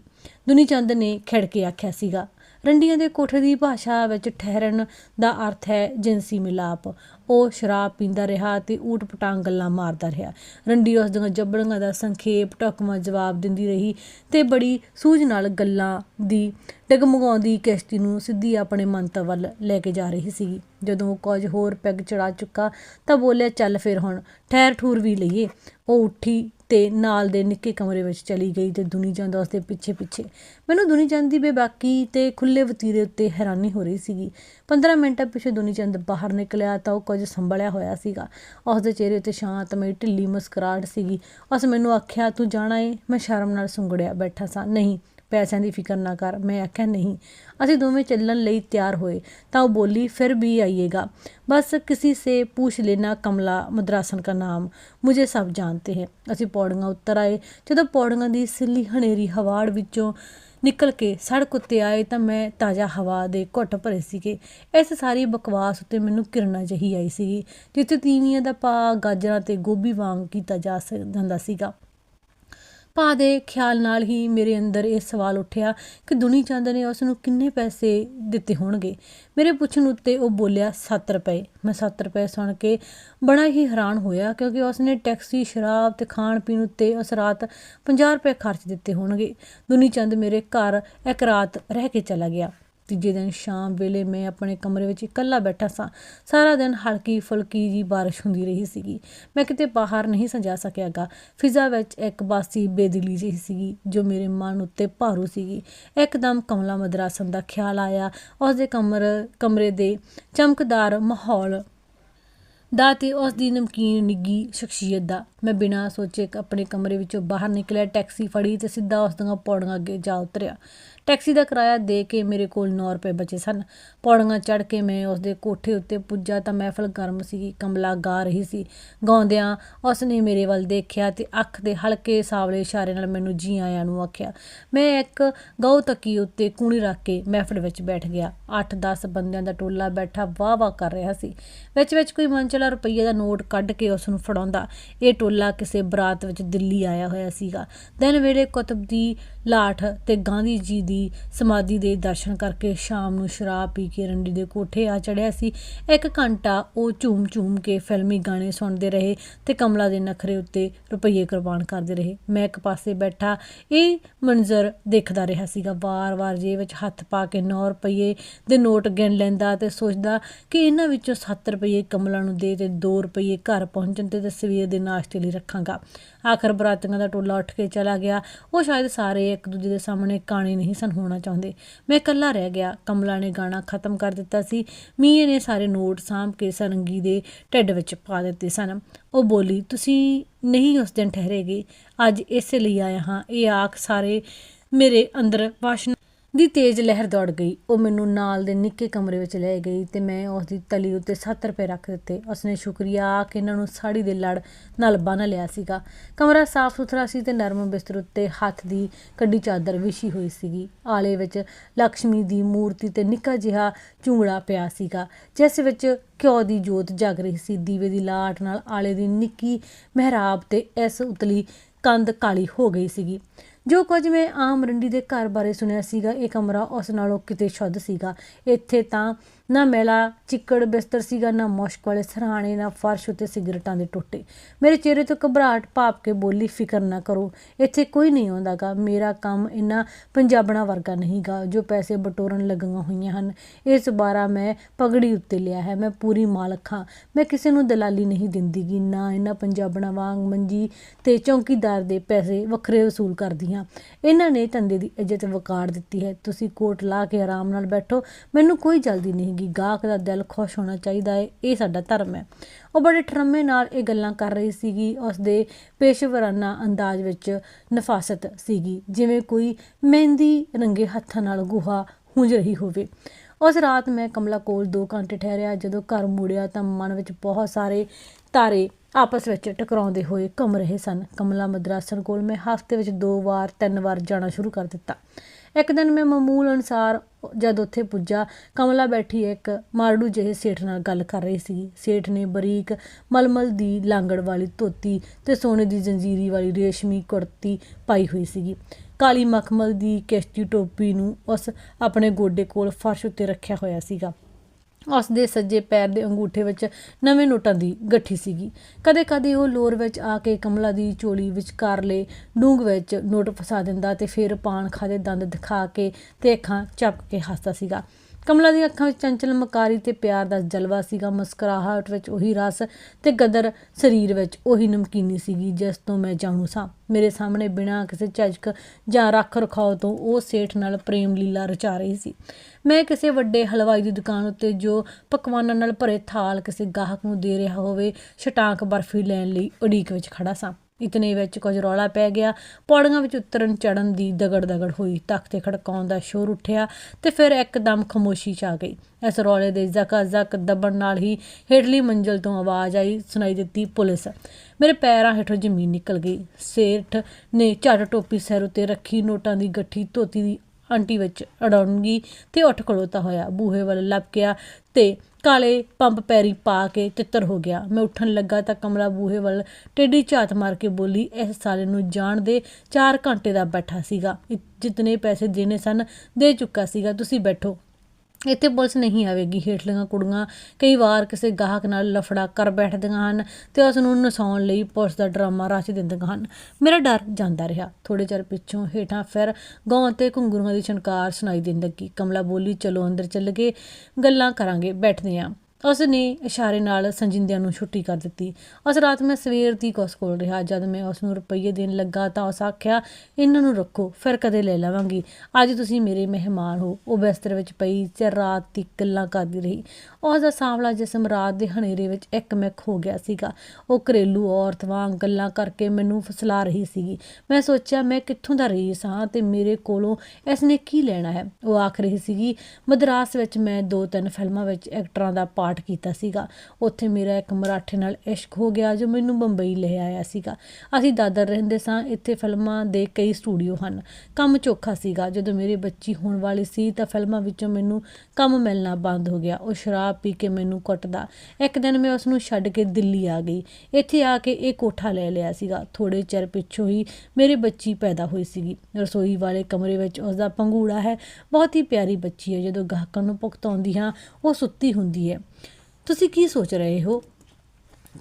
ਦੁਨੀ ਚੰਦ ਨੇ ਖਿੜ ਕੇ ਆਖਿਆ ਸੀਗਾ। ਰੰਡੀਆਂ ਦੇ ਕੋਠੇ ਦੀ ਭਾਸ਼ਾ ਵਿੱਚ ਠਹਿਰਨ ਦਾ ਅਰਥ ਹੈ ਜਿੰਸੀ ਮਿਲਾਪ। ਉਹ ਸ਼ਰਾਬ ਪੀਂਦਾ ਰਿਹਾ ਤੇ ਊਟ ਪਟਾਂਗ ਗੱਲਾਂ ਮਾਰਦਾ ਰਿਹਾ। ਰੰਡੀ ਉਸ ਦੀਆਂ ਜੱਬੜੀਆਂ ਦਾ ਸੰਖੇਪ ਟਕਮਾ ਜਵਾਬ ਦਿੰਦੀ ਰਹੀ ਤੇ ਬੜੀ ਸੂਝ ਨਾਲ ਗੱਲਾਂ ਦੀ ਡਗਮਗਾਉਂਦੀ ਕਿਸ਼ਤੀ ਨੂੰ ਸਿੱਧੀ ਆਪਣੇ ਮੰਤਵ ਵੱਲ ਲੈ ਕੇ ਜਾ ਰਹੀ ਸੀ ਜਦੋਂ ਉਹ ਕੁਝ ਹੋਰ ਪੈਗ ਚੜਾ ਚੁੱਕਾ ਤਾਂ ਬੋਲਿਆ, ਚੱਲ ਫਿਰ ਹੁਣ, ਠਹਿਰ ਠੂਰ ਵੀ ਲਈਏ। ਉਹ ਉੱਠੀ ਤੇ ਨਾਲ ਦੇ ਨਿੱਕੇ ਕਮਰੇ ਵਿੱਚ ਚਲੀ ਗਈ ਤੇ ਦੁਨੀ ਚੰਦ ਉਸਦੇ ਪਿੱਛੇ ਪਿੱਛੇ। ਮੈਨੂੰ ਦੁਨੀ ਚੰਦ ਦੀ ਬੇਬਾਕੀ ਤੇ ਖੁੱਲੇ ਵਤੀਰੇ ਉੱਤੇ ਹੈਰਾਨੀ ਹੋ ਰਹੀ ਸੀਗੀ। 15 ਮਿੰਟਾਂ ਪਿੱਛੇ ਦੁਨੀ ਚੰਦ ਬਾਹਰ ਨਿਕਲਿਆ ਤਾਂ ਉਹ ਕੁਝ ਸੰਭਲਿਆ ਹੋਇਆ ਸੀਗਾ। ਉਸ ਦੇ ਚਿਹਰੇ ਉੱਤੇ ਸ਼ਾਂਤਮਈ ਢਿੱਲੀ ਮੁਸਕਰਾਹਟ ਸੀਗੀ। ਉਸ ਮੈਨੂੰ ਆਖਿਆ, ਤੂੰ ਜਾਣਾ ਏ? ਮੈਂ ਸ਼ਰਮ ਨਾਲ ਸੁੰਗੜਿਆ ਬੈਠਾ ਸਾਂ। ਨਹੀਂ, ਪੈਸਿਆਂ ਦੀ ਫਿਕਰ ਨਾ ਕਰ। ਮੈਂ ਆਖਿਆ, ਨਹੀਂ। ਅਸੀਂ ਦੋਵੇਂ ਚੱਲਣ ਲਈ ਤਿਆਰ ਹੋਏ, ਤਾਂ ਉਹ ਬੋਲੀ, ਫਿਰ ਵੀ ਆਈਏਗਾ। ਬਸ ਕਿਸੇ ਸੇ ਪੁੱਛ ਲੈਣਾ, ਕਮਲਾ ਮਦਰਾਸਨ ਦਾ ਨਾਮ। ਮੁਝੇ ਸਭ ਜਾਣਦੇ ਹੈ। ਅਸੀਂ ਪੌੜੀਆਂ ਉੱਤਰ ਆਏ। ਜਦੋਂ ਪੌੜੀਆਂ ਦੀ ਸਿੱਲੀ ਹਨੇਰੀ ਹਵਾੜ ਵਿੱਚੋਂ ਨਿਕਲ ਕੇ ਸੜਕ ਉੱਤੇ ਆਏ ਤਾਂ ਮੈਂ ਤਾਜ਼ਾ ਹਵਾ ਦੇ ਘੁੱਟ ਭਰੇ ਸੀਗੇ। ਇਸ ਸਾਰੀ ਬਕਵਾਸ ਉੱਤੇ ਮੈਨੂੰ ਕਿਰਨਾ ਜਹੀ ਆਈ ਸੀਗੀ, ਜਿੱਥੇ ਤੀਵੀਆਂ ਦਾ ਪਾ ਗਾਜਰਾਂ ਤੇ ਗੋਭੀ ਵਾਂਗ ਕੀਤਾ ਜਾ ਸਕ- ਜਾਂਦਾ ਸੀਗਾ। ਭਾ ਦੇ ਖਿਆਲ ਨਾਲ ਹੀ ਮੇਰੇ ਅੰਦਰ ਇਹ ਸਵਾਲ ਉੱਠਿਆ ਕਿ ਦੁਨੀ ਚੰਦ ਨੇ ਉਸ ਨੂੰ ਕਿੰਨੇ ਪੈਸੇ ਦਿੱਤੇ ਹੋਣਗੇ। ਮੇਰੇ ਪੁੱਛਣ ਉੱਤੇ ਉਹ ਬੋਲਿਆ 7 ਰੁਪਏ। ਮੈਂ 7 ਰੁਪਏ ਸੁਣ ਕੇ ਬੜਾ ਹੀ ਹੈਰਾਨ ਹੋਇਆ ਕਿਉਂਕਿ ਉਸ ਨੇ ਟੈਕਸੀ, ਸ਼ਰਾਬ ਤੇ ਖਾਣ ਪੀਣ ਉੱਤੇ ਉਸ ਰਾਤ 50 ਰੁਪਏ ਖਰਚ ਦਿੱਤੇ ਹੋਣਗੇ। ਦੁਨੀ ਚੰਦ ਮੇਰੇ ਘਰ ਇੱਕ ਰਾਤ ਰਹਿ ਕੇ ਚਲਾ ਗਿਆ। ਤੀਜੇ ਦਿਨ ਸ਼ਾਮ ਵੇਲੇ ਮੈਂ ਆਪਣੇ ਕਮਰੇ ਵਿੱਚ ਇਕੱਲਾ ਬੈਠਾ ਸਾਂ। ਸਾਰਾ ਦਿਨ ਹਲਕੀ ਫੁਲਕੀ ਜੀ ਬਾਰਿਸ਼ ਹੁੰਦੀ ਰਹੀ ਸੀਗੀ। ਮੈਂ ਕਿਤੇ ਬਾਹਰ ਨਹੀਂ ਸਜਾ ਸਕਿਆਗਾ। ਫਿਜ਼ਾ ਵਿੱਚ ਇੱਕ ਬਾਸੀ ਬੇਦਿਲੀ ਜਿਹੀ ਸੀਗੀ, ਜੋ ਮੇਰੇ ਮਨ ਉੱਤੇ ਭਾਰੂ ਸੀਗੀ। ਇੱਕਦਮ ਕਮਲਾ ਮਦਰਾਸਨ ਦਾ ਖਿਆਲ ਆਇਆ। ਉਸ ਦੇ ਕਮਰ, ਕਮਰੇ ਦੇ ਚਮਕਦਾਰ ਮਾਹੌਲ ਦਾ ਤੇ ਉਸ ਦੀ ਨਮਕੀਨ ਨਿੱਗੀ ਸ਼ਖਸੀਅਤ ਦਾ। ਮੈਂ ਬਿਨਾਂ ਸੋਚੇ ਆਪਣੇ ਕਮਰੇ ਵਿੱਚੋਂ ਬਾਹਰ ਨਿਕਲਿਆ, ਟੈਕਸੀ ਫੜੀ ਤੇ ਸਿੱਧਾ ਉਸ ਦੀਆਂ ਪੌੜੀਆਂ ਅੱਗੇ ਜਾ ਉਤਰਿਆ। ਟੈਕਸੀ ਦਾ ਕਿਰਾਇਆ ਦੇ ਕੇ ਮੇਰੇ ਕੋਲ 9 ਰੁਪਏ ਬਚੇ ਸਨ। ਪੌੜੀਆਂ ਚੜ੍ਹ ਕੇ ਮੈਂ ਉਸ ਦੇ ਕੋਠੇ ਉੱਤੇ ਪੁੱਜਾ ਤਾਂ ਮਹਿਫਲ ਗਰਮ ਸੀ, ਕਮਲਾ ਗਾ ਰਹੀ ਸੀ। ਗਾਉਂਦਿਆਂ ਉਸ ਨੇ ਮੇਰੇ ਵੱਲ ਦੇਖਿਆ ਤੇ ਅੱਖ ਦੇ ਹਲਕੇ ਸਾਵਲੇ ਇਸ਼ਾਰੇ ਨਾਲ ਮੈਨੂੰ ਜੀ ਆਇਆਂ ਨੂੰ ਆਖਿਆ, ਮੈਂ ਇੱਕ ਗਊ ਤੱਕੀ ਉੱਤੇ ਕੂਣੀ ਰੱਖ ਕੇ ਮਹਿਫਲ ਵਿੱਚ ਬੈਠ ਗਿਆ। 8-10 ਬੰਦਿਆਂ ਦਾ ਟੋਲਾ ਬੈਠਾ ਵਾਹ-ਵਾਹ ਕਰ ਰਿਹਾ ਸੀ। ਵਿੱਚ ਵਿੱਚ ਕੋਈ ਮਨਚਲਾ ਰੁਪਈਏ ਦਾ ਨੋਟ ਕੱਢ ਕੇ ਉਸ ਨੂੰ ਫੜਾਉਂਦਾ। ਇਹ ਟੋਲਾ ਕਿਸੇ ਬਰਾਤ ਵਿੱਚ ਦਿੱਲੀ ਆਇਆ ਹੋਇਆ ਸੀਗਾ। ਦਿਨ ਵੇਲੇ ਕੁਤਬ ਦੀ ਲਾਠ ਤੇ ਗਾਂਧੀ ਜੀ ਦੀ ਸਮਾਧੀ ਦੇ ਦਰਸ਼ਨ ਕਰਕੇ ਸ਼ਾਮ ਨੂੰ ਸ਼ਰਾਬ ਪੀ ਕੇ ਰੰਡੀ ਦੇ ਕੋਠੇ ਆ ਚੜਿਆ ਸੀ। ਇੱਕ ਘੰਟਾ ਉਹ ਝੂਮ ਝੂਮ ਕੇ ਫਿਲਮੀ ਗਾਣੇ ਸੁਣਦੇ ਰਹੇ ਤੇ ਕਮਲਾ ਦੇ ਨਖਰੇ ਉੱਤੇ ਰੁਪਈਏ ਕੁਰਬਾਨ ਕਰਦੇ ਰਹੇ। ਮੈਂ ਇੱਕ ਪਾਸੇ ਬੈਠਾ, ਇਹ ਮੰਜ਼ਰ ਦੇਖਦਾ ਰਿਹਾ ਸੀਗਾ। ਵਾਰ-ਵਾਰ ਜੇਬ ਵਿੱਚ ਹੱਥ ਪਾ ਕੇ 9 ਰੁਪਈਏ ਦੇ ਨੋਟ ਗਿਣ ਲੈਂਦਾ ਤੇ ਸੋਚਦਾ ਕਿ ਇਹਨਾਂ ਵਿੱਚੋਂ 7 ਰੁਪਈਏ ਕਮਲਾ ਨੂੰ ਦੇ ਤੇ 2 ਰੁਪਈਏ ਘਰ ਪਹੁੰਚਣ ਤੇ ਤੇ ਸਵੇਰ ਦੇ ਨਾਸ਼ਤੇ ਲਈ ਰੱਖਾਂਗਾ। ਆਖਰ ਬਰਾਤੀਆਂ ਦਾ ਟੋਲਾ ਉੱਠ ਕੇ ਚਲਾ ਗਿਆ। ਉਹ ਸ਼ਾਇਦ ਸਾਰੇ ਇੱਕ ਦੂਜੇ ਦੇ ਸਾਹਮਣੇ ਕਾਣੇ ਨਹੀਂ ਸਨ ਹੋਣਾ ਚਾਹੁੰਦੇ। ਮੈਂ ਇਕੱਲਾ ਰਹਿ ਗਿਆ। ਕਮਲਾ ਨੇ ਗਾਣਾ ਖਤਮ ਕਰ ਦਿੱਤਾ ਸੀ। ਮੀਏ ਨੇ ਸਾਰੇ ਨੋਟ ਸਾਂਭ ਕੇ ਸਰੰਗੀ ਦੇ ਢਿੱਡ ਵਿੱਚ ਪਾ ਦਿੱਤੇ ਸਨ। ਉਹ ਬੋਲੀ, ਤੁਸੀਂ ਨਹੀਂ ਉਸ ਦਿਨ ਠਹਿਰੇਗੇ। ਅੱਜ ਇਸੇ ਲਈ ਆਇਆ ਹਾਂ। ਇਹ ਆਖ ਸਾਰੇ ਮੇਰੇ ਅੰਦਰ ਵਾਸ਼ਨਾ ਦੀ ਤੇਜ਼ ਲਹਿਰ ਦੌੜ ਗਈ। ਉਹ ਮੈਨੂੰ ਨਾਲ ਦੇ ਨਿੱਕੇ ਕਮਰੇ ਵਿੱਚ ਲੈ ਗਈ ਤੇ ਮੈਂ ਉਸ ਦੀ ਤਲੀ ਉੱਤੇ 7 ਰੁਪਏ ਰੱਖ ਦਿੱਤੇ। ਉਸਨੇ ਸ਼ੁਕਰੀਆ ਆ ਆਖ ਇਹਨਾਂ ਨੂੰ ਸਾੜੀ ਦੇ ਲੜ ਨਾਲ ਬੰਨ ਲਿਆ ਸੀਗਾ। ਕਮਰਾ ਸਾਫ਼ ਸੁਥਰਾ ਸੀ ਤੇ ਨਰਮ ਬਿਸਤਰ ਉੱਤੇ ਹੱਥ ਦੀ ਕੱਢੀ ਚਾਦਰ ਵਿਛੀ ਹੋਈ ਸੀਗੀ। ਆਲੇ ਵਿੱਚ ਲక్ష్ਮੀ ਦੀ ਮੂਰਤੀ ਤੇ ਨਿੱਕਾ ਜਿਹਾ ਝੂੰਗੜਾ ਪਿਆ ਸੀਗਾ, ਜਿਸ ਵਿੱਚ ਘਿਓ ਦੀ ਜੋਤ ਜਗ ਰਹੀ ਸੀ। ਦੀਵੇ ਦੀ ਲਾਟ ਨਾਲ ਆਲੇ ਦੀ ਨਿੱਕੀ ਮਹਿਰਾਬ ਤੇ ਇਸ ਉਤਲੀ ਕੰਧ ਕਾਲੀ ਹੋ ਗਈ ਸੀਗੀ। ਜੋ ਕੁਝ ਮੈਂ ਆਮ ਰੰਡੀ ਦੇ ਘਰ ਬਾਰੇ ਸੁਣਿਆ ਸੀਗਾ, ਇਹ ਕਮਰਾ ਉਸ ਨਾਲੋਂ ਕਿਤੇ ਸ਼ੁੱਧ ਸੀਗਾ। ਇੱਥੇ ਤਾਂ ਨਾ ਮੈਲਾ ਚਿੱਕੜ ਬਿਸਤਰ ਸੀਗਾ, ਨਾ ਮੁਸ਼ਕ ਵਾਲੇ ਸਰਾਣੇ, ਨਾ ਫਰਸ਼ ਉੱਤੇ ਸਿਗਰਟਾਂ ਦੇ ਟੁੱਟੇ। ਮੇਰੇ ਚਿਹਰੇ ਤੋਂ ਘਬਰਾਹਟ ਭਾਪ ਕੇ ਬੋਲੀ, ਫਿਕਰ ਨਾ ਕਰੋ, ਇੱਥੇ ਕੋਈ ਨਹੀਂ ਆਉਂਦਾਗਾ। ਮੇਰਾ ਕੰਮ ਇੰਨਾ ਪੰਜਾਬਣਾ ਵਰਗਾ ਨਹੀਂਗਾ, ਜੋ ਪੈਸੇ ਬਟੋਰਨ ਲੱਗੀਆਂ ਹੋਈਆਂ ਹਨ। ਇਸ ਬਾਰਾ ਮੈਂ ਪਗੜੀ ਉੱਤੇ ਲਿਆ ਹੈ, ਮੈਂ ਪੂਰੀ ਮਾਲਕ ਹਾਂ। ਮੈਂ ਕਿਸੇ ਨੂੰ ਦਲਾਲੀ ਨਹੀਂ ਦਿੰਦੀਗੀ, ਨਾ ਇਹਨਾਂ ਪੰਜਾਬਣਾ ਵਾਂਗ ਮੰਜੀ ਤੇ ਚੌਕੀਦਾਰ ਦੇ ਪੈਸੇ ਵੱਖਰੇ ਵਸੂਲ ਕਰਦੀ ਹਾਂ ਇਹਨਾਂ ਨੇ ਧੰਦੇ ਦੀ ਇੱਜ਼ਤ ਵਕਾਰ ਦਿੱਤੀ ਹੈ। ਤੁਸੀਂ ਕੋਟ ਲਾ ਕੇ ਆਰਾਮ ਨਾਲ ਬੈਠੋ, ਮੈਨੂੰ ਕੋਈ ਜਲਦੀ ਨਹੀਂ ਨਹੀਂਗੀ ਗਾਹਕ ਦਾ ਦਿਲ ਖੁਸ਼ ਹੋਣਾ ਚਾਹੀਦਾ ਹੈ ਇਹ ਸਾਡਾ ਧਰਮ ਹੈ। ਉਹ ਬੜੇ ਠਰਮੇ ਨਾਲ ਇਹ ਗੱਲਾਂ ਕਰ ਰਹੀ ਸੀਗੀ ਉਸ ਦੇ ਪੇਸ਼ੇਵਰਾਨਾ ਅੰਦਾਜ਼ ਵਿੱਚ ਨਫਾਸਤ ਸੀਗੀ, ਜਿਵੇਂ ਕੋਈ ਮਹਿੰਦੀ ਰੰਗੇ ਹੱਥਾਂ ਨਾਲ ਗੁਹਾ ਹੁੰਜ ਰਹੀ ਹੋਵੇ। ਉਸ ਰਾਤ ਮੈਂ ਕਮਲਾ ਕੋਲ 2 ਘੰਟੇ ਠਹਿਰਿਆ, ਜਦੋਂ ਘਰ ਮੁੜਿਆ ਤਾਂ ਮਨ ਵਿੱਚ ਬਹੁਤ ਸਾਰੇ ਤਾਰੇ ਆਪਸ ਵਿੱਚ ਟਕਰਾਉਂਦੇ ਹੋਏ ਘੁੰਮ ਰਹੇ ਸਨ। ਕਮਲਾ ਮਦਰਾਸਨ ਕੋਲ ਮੈਂ ਹਫ਼ਤੇ ਵਿੱਚ ਦੋ ਵਾਰ, ਤਿੰਨ ਵਾਰ ਜਾਣਾ ਸ਼ੁਰੂ ਕਰ ਦਿੱਤਾ। ਇੱਕ ਦਿਨ ਮੈਂ ਮਾਮੂਲ ਅਨਸਾਰ ਜਦ ਉੱਥੇ ਪੁੱਜਾ, ਕਮਲਾ ਬੈਠੀ ਇੱਕ ਮਾਰਡੂ ਜਿਹੇ ਸੇਠ ਨਾਲ ਗੱਲ ਕਰ ਰਹੀ ਸੀ। ਸੇਠ ਨੇ ਬਰੀਕ ਮਲਮਲ ਦੀ ਲਾਂਗੜ ਵਾਲੀ ਧੋਤੀ ਤੇ ਸੋਨੇ ਦੀ ਜੰਜੀਰੀ ਵਾਲੀ ਰੇਸ਼ਮੀ ਕੁੜਤੀ ਪਾਈ ਹੋਈ ਸੀਗੀ। ਕਾਲੀ ਮਖਮਲ ਦੀ ਕਿਸ਼ਤੀ ਟੋਪੀ ਨੂੰ ਉਸ ਆਪਣੇ ਗੋਡੇ ਕੋਲ ਫਰਸ਼ ਉੱਤੇ ਰੱਖਿਆ ਹੋਇਆ ਸੀਗਾ। ਉਸ ਦੇ ਸੱਜੇ ਪੈਰ ਦੇ ਅੰਗੂਠੇ ਵਿੱਚ ਨਵੇਂ ਨੋਟਾਂ ਦੀ ਗੱਠੀ ਸੀਗੀ। ਕਦੇ-ਕਦੇ ਉਹ ਲੋਰ ਵਿੱਚ ਆ ਕੇ ਕਮਲਾ ਦੀ ਚੋਲੀ ਵਿਚਕਾਰਲੇ ਡੂੰਘ ਵਿੱਚ ਨੋਟ ਫਸਾ ਦਿੰਦਾ ਤੇ ਫਿਰ ਪਾਨ ਖਾਦੇ ਦੰਦ ਦਿਖਾ ਕੇ ਤੇ ਅੱਖਾਂ ਝਪਕ ਕੇ ਹੱਸਦਾ ਸੀਗਾ। ਕਮਲਾ ਦੀਆਂ ਅੱਖਾਂ ਵਿੱਚ ਚੰਚਲ ਮਕਾਰੀ ਤੇ ਪਿਆਰ ਦਾ ਜਲਵਾ ਸੀਗਾ, ਮੁਸਕਰਾਹਟ ਵਿੱਚ ਉਹੀ ਰਸ ਤੇ ਗਦਰ ਸਰੀਰ ਵਿੱਚ ਉਹੀ ਨਮਕੀਨੀ ਸੀਗੀ, ਜਿਸ ਤੋਂ ਮੈਂ ਜਾਣੂ ਸਾਂ। ਮੇਰੇ ਸਾਹਮਣੇ ਬਿਨਾਂ ਕਿਸੇ ਝਿਜਕ ਜਾਂ ਰੱਖ ਰਖਾਓ ਤੋਂ ਉਹ ਸੇਠ ਨਾਲ ਪ੍ਰੇਮ ਲੀਲਾ ਰਚਾ ਰਹੀ ਸੀ। ਮੈਂ ਕਿਸੇ ਵੱਡੇ ਹਲਵਾਈ ਦੀ ਦੁਕਾਨ ਉੱਤੇ ਜੋ ਪਕਵਾਨਾਂ ਨਾਲ ਭਰੇ ਥਾਲ ਕਿਸੇ ਗਾਹਕ ਨੂੰ ਦੇ ਰਿਹਾ ਹੋਵੇ ਛਟਾਂਕ ਬਰਫੀ ਲੈਣ ਲਈ ਉਡੀਕ ਵਿੱਚ ਖੜਾ ਸਾਂ। ਇਤਨੇ ਵਿੱਚ ਕੁਝ ਰੌਲਾ ਪੈ ਗਿਆ। ਪੌੜੀਆਂ ਵਿੱਚ ਉਤਰਨ ਚੜਨ ਦੀ ਦਗੜ ਦਗੜ ਹੋਈ। ਤਖਤੇ ਖੜਕਾਉਣ ਦਾ ਸ਼ੋਰ ਉੱਠਿਆ ਤੇ ਫਿਰ ਇੱਕਦਮ ਖਮੋਸ਼ੀ ਛਾ ਗਈ। ਇਸ ਰੌਲੇ ਦੇ ਜ਼ਕਾ ਜ਼ਕ ਦੱਬਣ ਨਾਲ ਹੀ ਹੇਠਲੀ ਮੰਜ਼ਲ ਤੋਂ ਆਵਾਜ਼ ਆਈ, ਸੁਣਾਈ ਦਿੱਤੀ ਪੁਲਿਸ। ਮੇਰੇ ਪੈਰਾਂ ਹੇਠੋਂ ਜ਼ਮੀਨ ਨਿਕਲ ਗਈ। ਸੇਠ ਨੇ ਝੱਟ ਟੋਪੀ ਸਿਰ ਉੱਤੇ ਰੱਖੀ, ਨੋਟਾਂ ਦੀ ਗੱਠੀ ਧੋਤੀ ਦੀ ਆਂਟੀ ਵਿੱਚ ਅੜਾਉਣਗੀ ਤੇ ਉੱਠ ਖੜੋਤਾ ਹੋਇਆ। ਬੂਹੇ ਵੱਲ ਲੱਪਕਿਆ ਤੇ ਕਾਲੇ ਪੰਪ ਪੈਰੀ ਪਾ ਕੇ ਤਿੱਤਰ ਹੋ ਗਿਆ। ਮੈਂ ਉੱਠਣ ਲੱਗਾ ਤਾਂ ਕਮਲਾ ਬੂਹੇ ਵੱਲ ਟੇਢੀ ਝਾਤ ਮਾਰ ਕੇ ਬੋਲੀ ਇਸ ਸਾਲੇ ਨੂੰ ਜਾਣ ਦੇ 4 ਘੰਟੇ ਦਾ ਬੈਠਾ ਸੀਗਾ। ਇ- ਜਿਤਨੇ ਪੈਸੇ ਦੇਣੇ ਸਨ, ਦੇ ਚੁੱਕਾ ਸੀਗਾ। ਤੁਸੀਂ ਬੈਠੋ। ਇੱਥੇ ਪੁਲਿਸ ਨਹੀਂ ਆਵੇਗੀ, ਹੇਠਲੀਆਂ ਕੁੜੀਆਂ ਕਈ ਵਾਰ ਕਿਸੇ ਗਾਹਕ ਨਾਲ ਲਫੜਾ ਕਰ ਬੈਠਦੀਆਂ ਹਨ ਤੇ ਉਸ ਨੂੰ ਨਸਾਉਣ ਲਈ ਪੁਲਿਸ ਦਾ ਡਰਾਮਾ ਰਚ ਦਿੰਦੀਆਂ ਹਨ। ਮੇਰਾ ਡਰ ਜਾਂਦਾ ਰਿਹਾ। ਥੋੜੇ ਚਿਰ ਪਿੱਛੋਂ ਹੇਠਾਂ ਫਿਰ ਗਾਂ ਤੇ ਘੁੰਗਰੂਆਂ ਦੀ ਛਣਕਾਰ ਸੁਣਾਈ ਦੇਣ ਲੱਗੀ ਕਮਲਾ ਬੋਲੀ, ਚਲੋ ਅੰਦਰ ਚੱਲ ਗਏ ਗੱਲਾਂ ਕਰਾਂਗੇ, ਬੈਠਦੇ ਆਂ। ਉਸ ਨੇ ਇਸ਼ਾਰੇ ਨਾਲ ਸੰਜਿੰਦਿਆਂ ਨੂੰ ਛੁੱਟੀ ਕਰ ਦਿੱਤੀ। ਉਸ ਰਾਤ ਮੈਂ ਸਵੇਰ ਦੀ ਉਸ ਕੋਲ ਰਿਹਾ। ਜਦ ਮੈਂ ਉਸ ਨੂੰ ਰੁਪਈਏ ਦੇਣ ਲੱਗਾ ਤਾਂ ਉਸ ਆਖਿਆ, ਇਹਨਾਂ ਨੂੰ ਰੱਖੋ, ਫਿਰ ਕਦੇ ਲੈ ਲਵਾਂਗੀ। ਅੱਜ ਤੁਸੀਂ ਮੇਰੇ ਮਹਿਮਾਨ ਹੋ। ਉਹ ਬਿਸਤਰ ਵਿੱਚ ਪਈ, ਚਿਰ ਰਾਤ ਦੀ ਗੱਲਾਂ ਕਰਦੀ ਰਹੀ। ਉਸ ਦਾ ਸਾਂਵਲਾ ਜਿਸਮ ਰਾਤ ਦੇ ਹਨੇਰੇ ਵਿੱਚ ਇੱਕ ਮਿੱਕ ਹੋ ਗਿਆ ਸੀਗਾ। ਉਹ ਘਰੇਲੂ ਔਰਤ ਵਾਂਗ ਗੱਲਾਂ ਕਰਕੇ ਮੈਨੂੰ ਫਸਲਾ ਰਹੀ ਸੀਗੀ। ਮੈਂ ਸੋਚਿਆ, ਮੈਂ ਕਿੱਥੋਂ ਦਾ ਰਈਸ ਹਾਂ ਤੇ ਮੇਰੇ ਕੋਲੋਂ ਇਸ ਨੇ ਕੀ ਲੈਣਾ ਹੈ? ਉਹ ਆਖ ਰਹੀ ਸੀਗੀ, ਮਦਰਾਸ ਵਿੱਚ ਮੈਂ ਦੋ ਤਿੰਨ ਫਿਲਮਾਂ ਵਿੱਚ ਐਕਟਰਾਂ ਦਾ ਪਾਠ ਕੀਤਾ ਸੀਗਾ। ਉੱਥੇ ਮੇਰਾ ਇੱਕ ਮਰਾਠੇ ਨਾਲ ਇਸ਼ਕ ਹੋ ਗਿਆ ਜੋ ਮੈਨੂੰ ਬੰਬਈ ਲੈ ਆਇਆ ਸੀਗਾ। ਅਸੀਂ ਦਾਦਰ ਰਹਿੰਦੇ ਸਾਂ, ਇੱਥੇ ਫਿਲਮਾਂ ਦੇ ਕਈ ਸਟੂਡੀਓ ਹਨ। ਕੰਮ ਚੋਖਾ ਸੀਗਾ। ਜਦੋਂ ਮੇਰੇ ਬੱਚੀ ਹੋਣ ਵਾਲੀ ਸੀ ਤਾਂ ਫਿਲਮਾਂ ਵਿੱਚੋਂ ਮੈਨੂੰ ਕੰਮ ਮਿਲਣਾ ਬੰਦ ਹੋ ਗਿਆ। ਉਹ ਸ਼ਰਾਬ ਪੀ ਕੇ ਮੈਨੂੰ ਕੁੱਟਦਾ। ਇੱਕ ਦਿਨ ਮੈਂ ਉਸ ਨੂੰ ਛੱਡ ਕੇ ਦਿੱਲੀ ਆ ਗਈ। ਇੱਥੇ ਆ ਕੇ ਇਹ ਕੋਠਾ ਲੈ ਲਿਆ ਸੀਗਾ। ਥੋੜੇ ਚਿਰ ਪਿੱਛੋਂ ਹੀ ਮੇਰੇ ਬੱਚੀ ਪੈਦਾ ਹੋਈ ਸੀਗੀ। ਰਸੋਈ ਵਾਲੇ ਕਮਰੇ ਵਿੱਚ ਉਸ ਦਾ ਪੰਗੂੜਾ ਹੈ। ਬਹੁਤ ਹੀ ਪਿਆਰੀ ਬੱਚੀ ਹੈ। ਜਦੋਂ ਗਾਹਕਾਂ ਨੂੰ ਭੁਗਤਾਉਂਦੀ ਹਾਂ, ਉਹ ਸੁੱਤੀ ਹੁੰਦੀ ਹੈ। ਤੁਸੀਂ ਕੀ ਸੋਚ ਰਹੇ ਹੋ?